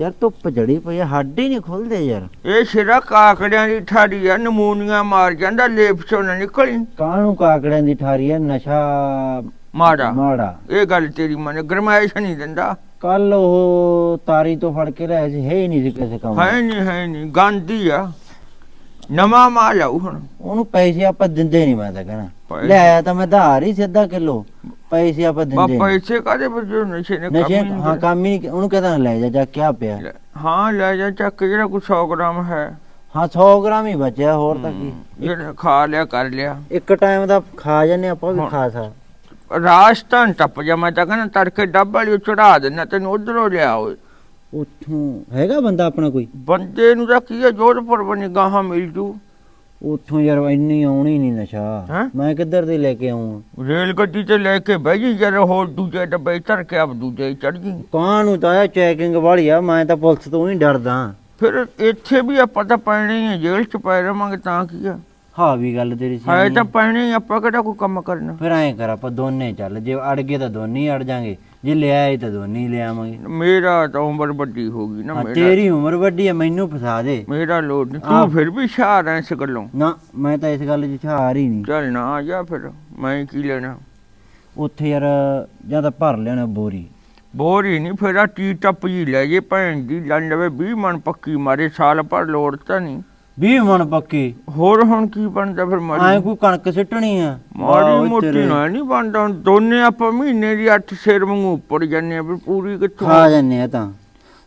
ਯਾਰ ਧੁੱਪ ਜੜੀ ਪਈ ਆ ਹੱਡ ਹੀ ਨਹੀਂ ਖੁੱਲਦੇ ਯਾਰ। ਇਹ ਸਿਰਾ ਕਾਕੜਿਆਂ ਦੀ ਠਾੜੀ ਆ ਨਮੂਨੀਆਂ ਮਾਰ ਜਾਂਦਾ ਲੇਪ ਚੋਂ ਨਾ ਨਿਕਲੀ। ਕਾਹਨੂੰ ਕਾਕੜਿਆਂ ਦੀ ਠਾਰੀ ਆ? ਨਸ਼ਾ ਮਾੜਾ। ਮਾੜਾ। ਇਹ ਗੱਲ ਤੇਰੀ ਮਨ ਗਰਮਾਇਸ਼ ਨਹੀਂ ਦਿੰਦਾ। ਕੱਲ ਉਹ ਤਾਰੀ ਤੋਂ ਫੜ ਕੇ ਲਿਆ ਸੀ ਹੈ ਹੀ ਨਹੀਂ ਸੀ ਕਿਸੇ ਕੰਮ। ਹੈ ਨਹੀਂ ਹੈ ਨਹੀਂ ਗਾਂਧੀ ਆ। ਨਵਾਂ ਮਾਲ ਆਉ ਹੁਣ। ਉਹਨੂੰ ਪੈਸੇ ਆਪਾਂ ਦਿੰਦੇ ਨਹੀਂ ਮੈਂ ਤਾਂ ਕਹਿਣਾ। ਲੈ ਆਇਆ ਤਾਂ ਮੈਂ ਧਾਰ ਹੀ ਸਿੱਧਾ ਕਿਲੋ। ਪੈਸੇ ਆਪਾਂ ਦਿੰਦੇ ਨੀ। ਪੈਸੇ ਕਾਦੇ ਵਜੋਂ ਨਸ਼ੇ ਨੇ ਕੰਮ ਨਸ਼ੇ ਹੀ ਨਹੀਂ ਹਾਂ ਕੰਮ ਹੀ ਨਹੀਂ ਉਹਨੂੰ ਕਹਦਾ ਲੈ ਜਾ ਜਾ ਕਿਆ ਪਿਆ। ਹਾਂ ਲੈ ਜਾ ਚੱਕ ਜਿਹੜਾ ਕੋਈ 100 ਗ੍ਰਾਮ ਹੈ। ਹਾਂ 100 ਗ੍ਰਾਮ ਹੀ ਬਚਿਆ ਹੋਰ ਤਾਂ ਕੀ। ਜਿਹੜਾ ਖਾ ਲਿਆ ਕਰ ਲਿਆ। ਇੱਕ ਟਾਈਮ ਦਾ ਖਾ ਜਾਂਦੇ ਆਪਾਂ ਵੀ ਖਾ ਸਕ ਰਾਜਸਥਾਨ ਟੱਪ ਜਾ ਮੈਂ ਤਾਂ ਕਹਿੰਦਾ ਤੜਕੇ ਡੱਬ ਵਾਲੀ ਚੜਾ ਦੇਣਾ ਤੈਨੂੰ ਉਧਰੋਂ ਲਿਆ ਓਏ ਉੱਥੋਂ ਹੈਗਾ ਬੰਦਾ ਆਪਣਾ ਕੋਈ? ਬੰਦੇ ਨੂੰ ਤਾਂ ਕੀ ਹੈ ਜੋਧਪੁਰ ਬਣੀ ਗਾਹਾਂ ਮਿਲ ਜੂ। ਉੱਥੋਂ ਯਾਰ ਇੰਨੀ ਆਉਣੀ ਨਹੀਂ ਨਸ਼ਾ। ਹੈਂ? ਮੈਂ ਕਿੱਧਰ ਦੀ ਲੈ ਕੇ ਆਉਂ ਰੇਲ ਗੱਡੀ ਤੇ ਲੈ ਕੇ ਬਹਿ ਜੀ ਜਰਾ ਹੋਰ ਦੂਜੇ ਡੱਬੇ ਧਰ ਕੇ ਆਪ ਦੂਜੇ ਚੜ ਜੀ। ਕਾਂ ਨੂੰ ਤਾਂ ਚੈਕਿੰਗ ਵਾਲੀ ਆ ਮੈਂ ਤਾਂ ਪੁਲਿਸ ਤੋਂ ਹੀ ਡਰਦਾ। ਫਿਰ ਇੱਥੇ ਵੀ ਆਪਾਂ ਤਾਂ ਪੈਣੇ ਹੀ ਆ ਜੇਲ੍ਹ ਚ ਪੈ ਰਵਾਂਗੇ ਤਾਂ ਕੀ ਆ? ਹਾਂ ਵੀ ਗੱਲ ਤੇਰੀ ਹੈ ਸਿਆਣੀ ਤਾਂ ਪੈਣੇ ਹੀ ਆਪਾਂ ਕਿਹੜਾ ਕੋਈ ਕੰਮ ਕਰਨਾ? ਫਿਰ ਐਂ ਕਰ ਆਪਾਂ ਦੋਨੇ ਚੱਲ ਜੇ ਅੜ ਗਏ ਤਾਂ ਦੋਨੇ ਹੀ ਅੜ ਜਾਾਂਗੇ। ਜੇ ਲਿਆਏ ਤਾਂ ਦੋਨੇ ਹੀ ਲਿਆਵਾਂਗੇ ਮੇਰਾ ਤਾਂ ਉਮਰ ਵੱਡੀ ਹੋ ਗਈ ਨਾ ਹਾਂ, ਮੇਰਾ ਤੇਰੀ ਉਮਰ ਵੱਡੀ ਆ ਮੈਨੂੰ ਫਸਾ ਦੇ। ਮੇਰਾ ਲੋਡ ਨੀ। ਆਹ। ਤੂੰ ਫਿਰ ਵੀ ਸ਼ਾਰ ਐ ਇਸ ਗੱਲੋਂ। ਨਾ ਮੈਂ ਤਾਂ ਇਸ ਗੱਲ 'ਚ ਛਾਰ ਹੀ ਨਹੀਂ। ਚੱਲ ਨਾ ਆ ਜਾ ਫਿਰ ਮੈਂ ਕੀ ਲੈਣਾ? ਉੱਥੇ ਯਾਰ ਜਾਂ ਤਾਂ ਭਰ ਲੈਣਾ ਬੋਰੀ। ਬੋਰੀ ਨਹੀਂ ਫਿਰ ਆ ਟੀ ਟੱਪ ਜੀ ਲੈ ਜੇ ਭੈਣ ਦੀ ਲਵੇ 20 ਮਣ ਪੱਕੀ ਮਾਰੇ ਸਾਲ ਪਰ ਲੋੜ ਤਾਂ ਨਹੀਂ 20 ਮਣ ਪੱਕੀ। ਹੋਰ ਹੁਣ ਕੀ ਬਣਦਾ ਫਿਰ ਐਂ ਕੋਈ ਕਣਕ ਸਿੱਟਣੀ ਆ? ਮਾੜੀ ਵਾਹ, ਮੋਟੀ ਤੇਰੇ। ਨਾ ਨਹੀਂ ਬਣਦਾ। ਹੁਣ ਦੋਨੇ ਆਪਾਂ ਮਹੀਨੇ ਦੀ 8 ਸਿਰ ਵਾਂਗੂ ਉੱਪਰ ਜਾਂਦੇ ਆ ਵੀ ਪੂਰੀ ਕਿੱਥੋਂ ਖਾ ਜਾਂਦੇ ਆ ਤਾਂ।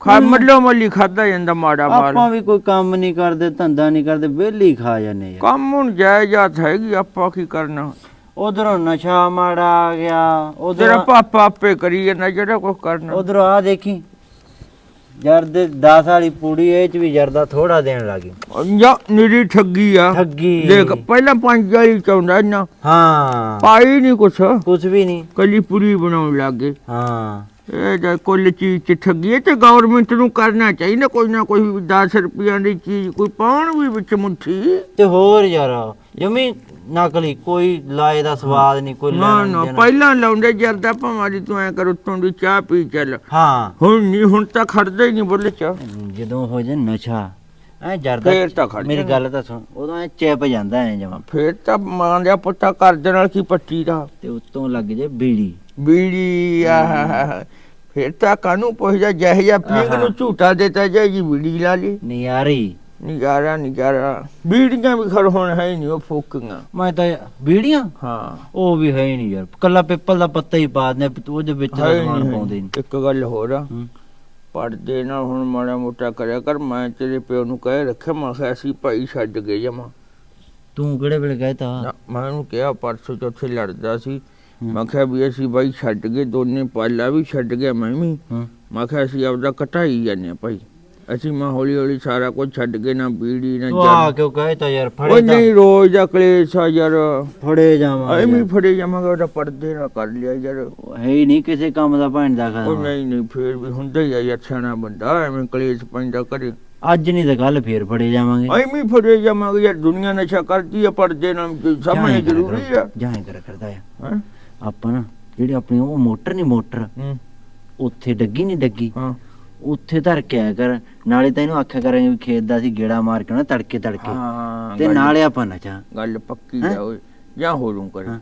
ਖਾ ਮੱਲੋ ਮੱਲੀ ਖਾਦਾ ਜਾਂਦਾ ਮਾੜਾ ਮਾਲ। ਆਪਾਂ ਵੀ ਕੋਈ ਕੰਮ ਨਹੀਂ ਕਰਦੇ ਧੰਦਾ ਨਹੀਂ ਕਰਦੇ ਵਿਹਲੇ ਖਾ ਜਾਂਦੇ ਯਾਰ ਕੰਮ ਹੁਣ ਜਾਇਜ਼ਾਤ ਹੈਗੀ ਆਪਾਂ ਕੀ ਕਰਨਾ? ਉਧਰੋਂ ਨਸ਼ਾ ਮਾੜਾ ਆ ਗਿਆ ਤੇਰਾ ਉਧਰ ਪਾਪਾ ਆਪੇ ਕਰੀ ਜਾਂਦਾ ਜਿਹੜਾ ਕੁਝ ਕਰਨਾ। ਉਧਰ ਆ ਦੇਖੀ ਜਰਦ 10 ਵਾਲੀ ਪੂੜੀ ਇਹ ਚ ਵੀ ਜਰਦਾ ਥੋੜਾ ਦੇਣ ਲੱਗੀ ਜਾਂ ਨਿਰੀ ਠੱਗੀ ਆ। ਠੱਗੀ। ਦੇਖ ਪਹਿਲਾਂ ਪੰਜ ਵਾਲੀ ਚਾਹੁੰਦਾ ਨਾ ਹਾਂ। ਪਾਈ ਨਹੀਂ ਕੁਛ। ਕੁਝ ਵੀ ਨਹੀਂ ਕੱਲੀ ਪੂਰੀ ਬਣਾਉਣ ਲੱਗੇ ਹਾਂ। ਇਹ ਤਾਂ ਕੁੱਲ ਚੀਜ਼ ਚ ਠੱਗੀ ਹੈ ਤੇ ਗਵਰਨਮੈਂਟ ਨੂੰ ਕਰਨਾ ਚਾਹੀਦਾ ਕੋਈ ਨਾ ਕੋਈ 10 ਰੁਪਈਆਂ ਦੀ ਚੀਜ਼ ਕੋਈ ਪਾਉਣ ਵੀ ਵਿੱਚ ਮੁੱਠੀ। ਤੇ ਹੋਰ ਯਾਰ ਜਮੀ ਨਕਲੀ ਕੋਈ ਲਾਏ ਦਾ ਸਵਾਦ ਨਹੀਂ ਕੋਈ ਨਾ ਲੈਣਾ ਨਾ ਦੇਣਾ। ਪਹਿਲਾਂ ਲਾਉਂਦੇ ਜਰਦਾ ਭਾਵੇਂ ਦੀ ਤੂੰ ਐ ਕਰ ਉੱਤੋਂ ਦੀ ਚਾਹ ਪੀ ਚੱਲ। ਹਾਂ। ਹੁਣ ਨਹੀਂ ਹੁਣ ਤਾਂ ਖੜਦਾ ਹੀ ਨਹੀਂ ਬੋਲੇ ਚਾਹ ਜਦੋਂ ਹੋ ਜਾ ਨਸ਼ਾ ਐ ਜਰਦਾ ਫੇਰ ਤਾਂ ਖੜ ਮੇਰੀ ਜਾਣਾ। ਗੱਲ ਤਾਂ ਸੁਣ ਉਦੋਂ ਐ ਚਿਪ ਜਾਂਦਾ ਐ ਜਮਾ। ਫੇਰ ਤਾਂ ਮਾਂ ਦਾ ਪੁੱਤਾ ਕਰ ਦੇ ਨਾਲ ਕੀ ਪੱਟੀ ਦਾ? ਤੇ ਉੱਤੋਂ ਲੱਗ ਜੇ ਬੀੜੀ। ਬੀੜੀ ਆਹ ਫੇਰ ਤਾਂ ਕਾਨੂੰ ਪੁੱਛਦਾ ਜਿਹੇ ਜਿਹਾ ਪੀਂਗ ਆਹਾ। ਨੂੰ ਝੂਟਾ ਦਿੱਤਾ ਜਾਏ ਜੀ ਬੀੜੀ ਲਾ ਲਈ। ਨਿਆਰੀ। ਨਿਗਾਰਾ ਨਿਗਾਰਾ। ਬੀੜੀਆਂ ਵੀ ਖੜ ਹੁਣ ਹੈ ਨਹੀਂ ਉਹ ਫੋਕੀਆਂ। ਮੈਂ ਤਾਂ ਬੀੜੀਆਂ? ਹਾਂ। ਉਹ ਵੀ ਹੈ ਹੀ ਨਹੀਂ ਯਾਰ। ਕੱਲਾ ਪਿੱਪਲ ਦਾ ਪੱਤਾ ਹੀ ਪਾ ਦਿੰਦੇ ਆ, ਉਹਦੇ ਵਿੱਚ ਹੈ ਪਾਉਂਦੇ ਨਹੀਂ ਇੱਕ ਗੱਲ ਹੋਰ ਆ। ਹੂੰ। ਪੜਦੇ ਨਾਲ ਹੁਣ ਮਾੜਾ ਮੋਟਾ ਕਰਿਆ ਕਰ ਮੈਂ ਤੇਰੇ ਪਿਓ ਨੂੰ ਕਹਿ ਰੱਖਿਆ ਮੈਂ ਕਿਹਾ ਅਸੀਂ ਭਾਈ ਛੱਡ ਗਏ ਜਮਾ ਤੂੰ ਕਿਹੜੇ ਵੇਲੇ ਕਹਿਤਾ ਮੈਂ ਉਹਨੂੰ ਕਿਹਾ ਪਰਸੋਂ ਚੌਥੇ ਲੜਦਾ ਸੀ। ਮੈਂ ਕਿਹਾ ਵੀ ਅਸੀਂ ਬਾਈ ਛੱਡ ਗਏ ਦੋਨੇ ਪਾਲਾ ਵੀ ਛੱਡ ਗਿਆ ਮੈਂ ਵੀ। ਹੂੰ। ਮੈਂ ਕਿਹਾ ਅਸੀਂ ਆਪਦਾ ਕਟਾਈ ਜਾਂਦੇ ਹਾਂ ਭਾਈ। ਅਸੀਂ ਮੈਂ ਹੌਲੀ ਹੌਲੀ ਸਾਰਾ ਕੁਝ ਛੱਡ ਕੇ ਨਾ ਬੀੜੀ ਨਾ ਤੂੰ ਆ ਕਿਉਂ ਕਹਿਤਾ ਯਾਰ ਉਹ ਫੜੇ ਤਾਂ। ਨਹੀਂ ਰੋਜ਼ ਦਾ ਕਲੇਸ਼ ਆ ਯਾਰ। ਫੜੇ ਜਾਵਾਂ ਐਵੇਂ ਹੀ ਫੜੇ ਜਾਵਾਂਗਾ ਉਹਦਾ ਪਰਦੇ ਨਾ ਕਰ ਲਿਆ ਯਾਰ। ਹੈ ਹੀ ਨਹੀਂ ਕਿਸੇ ਕੰਮ ਦਾ ਭੈਣ ਦਾ ਉਹ ਖਾਣਾ ਨਹੀਂ ਨਹੀਂ ਫੇਰ ਵੀ ਹੁੰਦਾ ਹੀ ਆ ਯਾਰ ਸਿਆਣਾ ਬੰਦਾ ਐਵੇਂ ਕਲੇਸ਼ ਪੈਂਦਾ ਕਰੇ ਅੱਜ ਨਹੀਂ ਤਾਂ ਕੱਲ ਫੇਰ ਫੜੇ ਜਾਵਾਂਗੇ। ਐਵੇਂ ਹੀ ਫੜੇ ਜਾਵਾਂਗੇ ਯਾਰ ਦੁਨੀਆ ਨਸ਼ਾ ਕਰਦੀ ਆ ਪਰਦੇ ਨਾਲ ਸਾਹਮਣੇ ਜ਼ਰੂਰੀ ਆ। ਜਾਏ ਕਰ ਕਰਦਾ ਆ। ਹੈਂ? ਆਪਾਂ ਨਾ ਜਿਹੜੀ ਆਪਣੀ ਉਹ ਮੋਟਰ ਨਹੀਂ ਮੋਟਰ ਹੂੰ। ਉੱਥੇ ਡੱਗੀ ਨਹੀਂ ਡੱਗੀ। ਹਾਂ। ਉੱਥੇ ਧਰ ਕੇ ਆਇਆ ਕਰ। ਨਾਲੇ ਤਾਂ ਇਹਨੂੰ ਆਖਿਆ ਕਰਾਂਗੇ ਵੀ ਖੇਤ ਦਾ ਸੀ ਗੇੜਾ ਮਾਰ ਕੇ ਨਾ ਤੜਕੇ ਤੜਕੇ। ਹਾਂ ਤੇ ਗੱਲ- ਨਾਲੇ ਆਪਾਂ ਨਚਾ ਗੱਲ ਪੱਕੀ ਹੈਂ? ਆ ਓਏ। ਜਾਂ ਹੋਰੂ ਕਰ। ਹਾਂ।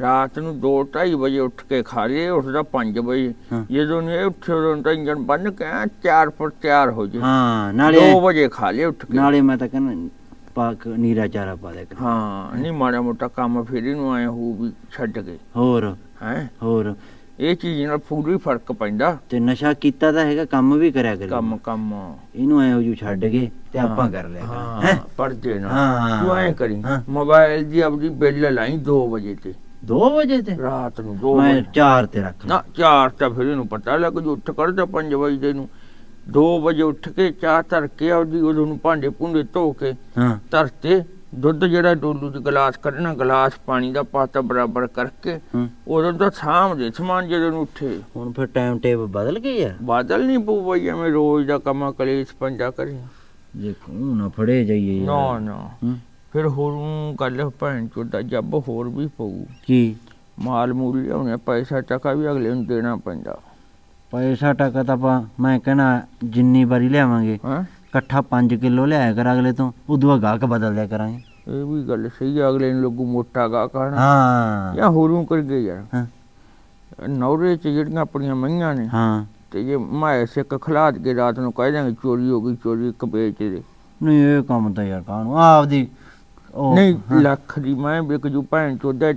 ਰਾਤ ਨੂੰ 2:30 ਵਜੇ ਉੱਠ ਕੇ ਖਾ ਲਏ ਉੱਠਦਾ 5 ਵਜੇ। ਹਾਂ। ਜਦੋਂ ਨੇ ਉੱਠੇ ਉਦੋਂ ਤਾਂ ਇੰਜਣ ਬੰਨ ਕੇ ਐਂ ਚਾਰ ਪਰ ਤਿਆਰ ਹੋ ਜੇ। ਹਾਂ ਨਾਲੇ 2 ਵਜੇ ਖਾ ਲਏ ਉੱਠ ਕੇ। ਨਾਲੇ ਮੈਂ ਤਾਂ ਕਹਿੰਦਾ ਪਾਕ ਨੀਰਾ ਚਾਰਾ ਪਾ ਦੇ ਕਰ। ਹਾਂ ਨਹੀਂ ਮਾੜਾ ਮੋਟਾ ਕੰਮ ਫਿਰ ਇਹਨੂੰ ਆਏ ਹੋ ਵੀ ਛੱਡ ਗਏ। ਹੋਰ। ਹੈ? ਹੋਰ। ਇਹ ਚੀਜ਼ ਨਾਲ ਪੂਰੀ ਫ਼ਰਕ ਪੈਂਦਾ। ਤੇ ਨਸ਼ਾ ਕੀਤਾ ਤਾਂ ਹੈਗਾ ਕੰਮ ਵੀ ਕਰਿਆ ਕਰੀ। ਕੰਮ ਕੰਮ। ਇਹਨੂੰ ਐ ਜੂ ਛੱਡ ਗਏ ਤੇ ਆਪਾਂ ਕਰ ਲਿਆ ਹਾਂ ਹੈਂ? ਪੜਦੇ ਨਾ। ਤੂੰ ਐਂ ਕਰੀ। ਮੋਬਾਈਲ ਦੀ ਆਪਣੀ ਬਿੱਲ ਲਾਈ 2 ਵਜੇ ਤੇ। ਦੋ ਵਜੇ ਤੇ? ਰਾਤ ਨੂੰ 2 ਮੈਂ ਵਜੇ। 4 ਤੇ ਰੱਖ ਨਾ ਚਾਰ ਤਾਂ ਫਿਰ ਇਹਨੂੰ ਪਤਾ ਲੱਗ ਜੂ ਉੱਠ ਕਰਦਾ 5 ਵਜੇ ਨੂੰ 2 ਵਜੇ ਉੱਠ ਕੇ ਚਾਹ ਧਰ ਕੇ ਉਹਦੀ ਉਹਨੂੰ ਭਾਂਡੇ ਭੁੰਡੇ ਧੋ ਕੇ ਹਾਂ। ਧਰਤੇ ਦੁੱਧ ਜਿਹੜਾ ਡੋਲੂ ਚ ਗਲਾਸ ਕੱਢਣਾ ਗਲਾਸ ਪਾਣੀ ਦਾ ਪਾਤਾ ਬਰਾਬਰ ਕਰਕੇ ਹੂੰ। ਉਦੋਂ ਤਾਂ ਸਾਹਮਣੇ ਸਮਾਨ ਜਦੋਂ ਨੂੰ ਉੱਠੇ। ਹੁਣ ਫਿਰ ਟਾਈਮ ਟੇਬਲ ਬਦਲ ਗਈ ਆ? ਬਾਦਲ ਨਹੀਂ ਪਊ ਬਈ ਐਵੇਂ ਰੋਜ਼ ਦਾ ਕੰਮਾਂ ਕਲੇਸ਼ ਪੰਜਾ ਕਰੀ। ਖੂਨ ਨਾ ਫੜੇ ਜਾਈਏ ਨਾ ਯਾਰ। ਨਾ ਹੂੰ। ਫਿਰ ਹੋਰ ਗੱਲ ਭੈਣ ਚੋਦਾ ਜੱਬ ਹੋਰ ਵੀ ਪਊ। ਕੀ? ਮਾਲ ਮੂਲ ਲਿਆਉਣੇ ਪੈਸਾ ਟਕਾ ਵੀ ਅਗਲੇ ਨੂੰ ਦੇਣਾ ਪੈਂਦਾ। ਪੈਸਾ ਟਕਾ ਤਾਂ ਆਪਾਂ ਮੈਂ ਕਹਿਣਾ ਜਿੰਨੀ ਵਾਰੀ ਲਿਆਵਾਂਗੇ। ਹਾਂ? ਇਕੱਠਾ 5 ਕਿਲੋ ਲਿਆਇਆ ਕਰ ਅਗਲੇ ਤੋਂ ਉਦੋਂ ਬਾਅਦ ਗਾਹਕ ਬਦਲ ਦਿਆ ਕਰਾਂਗੇ। ਇਹ ਵੀ ਗੱਲ ਸਹੀ ਆ, ਅਗਲੇ ਨੂੰ ਲੱਗੂ ਮੋਟਾ ਗਾ ਕਹਿਣਾ ਹਾਂ। ਜਾਂ ਹੋਰੂ ਕਰ ਗਏ ਯਾਰ। ਹਾਂ। ਨੌਰੇ ਚ ਜਿਹੜੀਆਂ ਆਪਣੀਆਂ ਮਈਆਂ ਨੇ ਹਾਂ। ਤੇ ਜੇ ਮੈਂ ਸਿੱਕ ਖਲਾਦ ਕੇ ਰਾਤ ਨੂੰ ਕਹਿ ਦਾਂਗੇ ਚੋਰੀ ਹੋ ਗਈ ਚੋਰੀ ਇੱਕ ਵੇਚ ਦੇ ਨਹੀਂ ਇਹ ਕੰਮ ਤਾਂ ਯਾਰ ਕਾਹਨੂੰ ਆਪਦੀ ਉਹ ਨਹੀਂ ਲੱਖ ਦੀ ਮੈਂ ਵਿਕ ਜੂ ਭੈਣ ਚੋਦਾ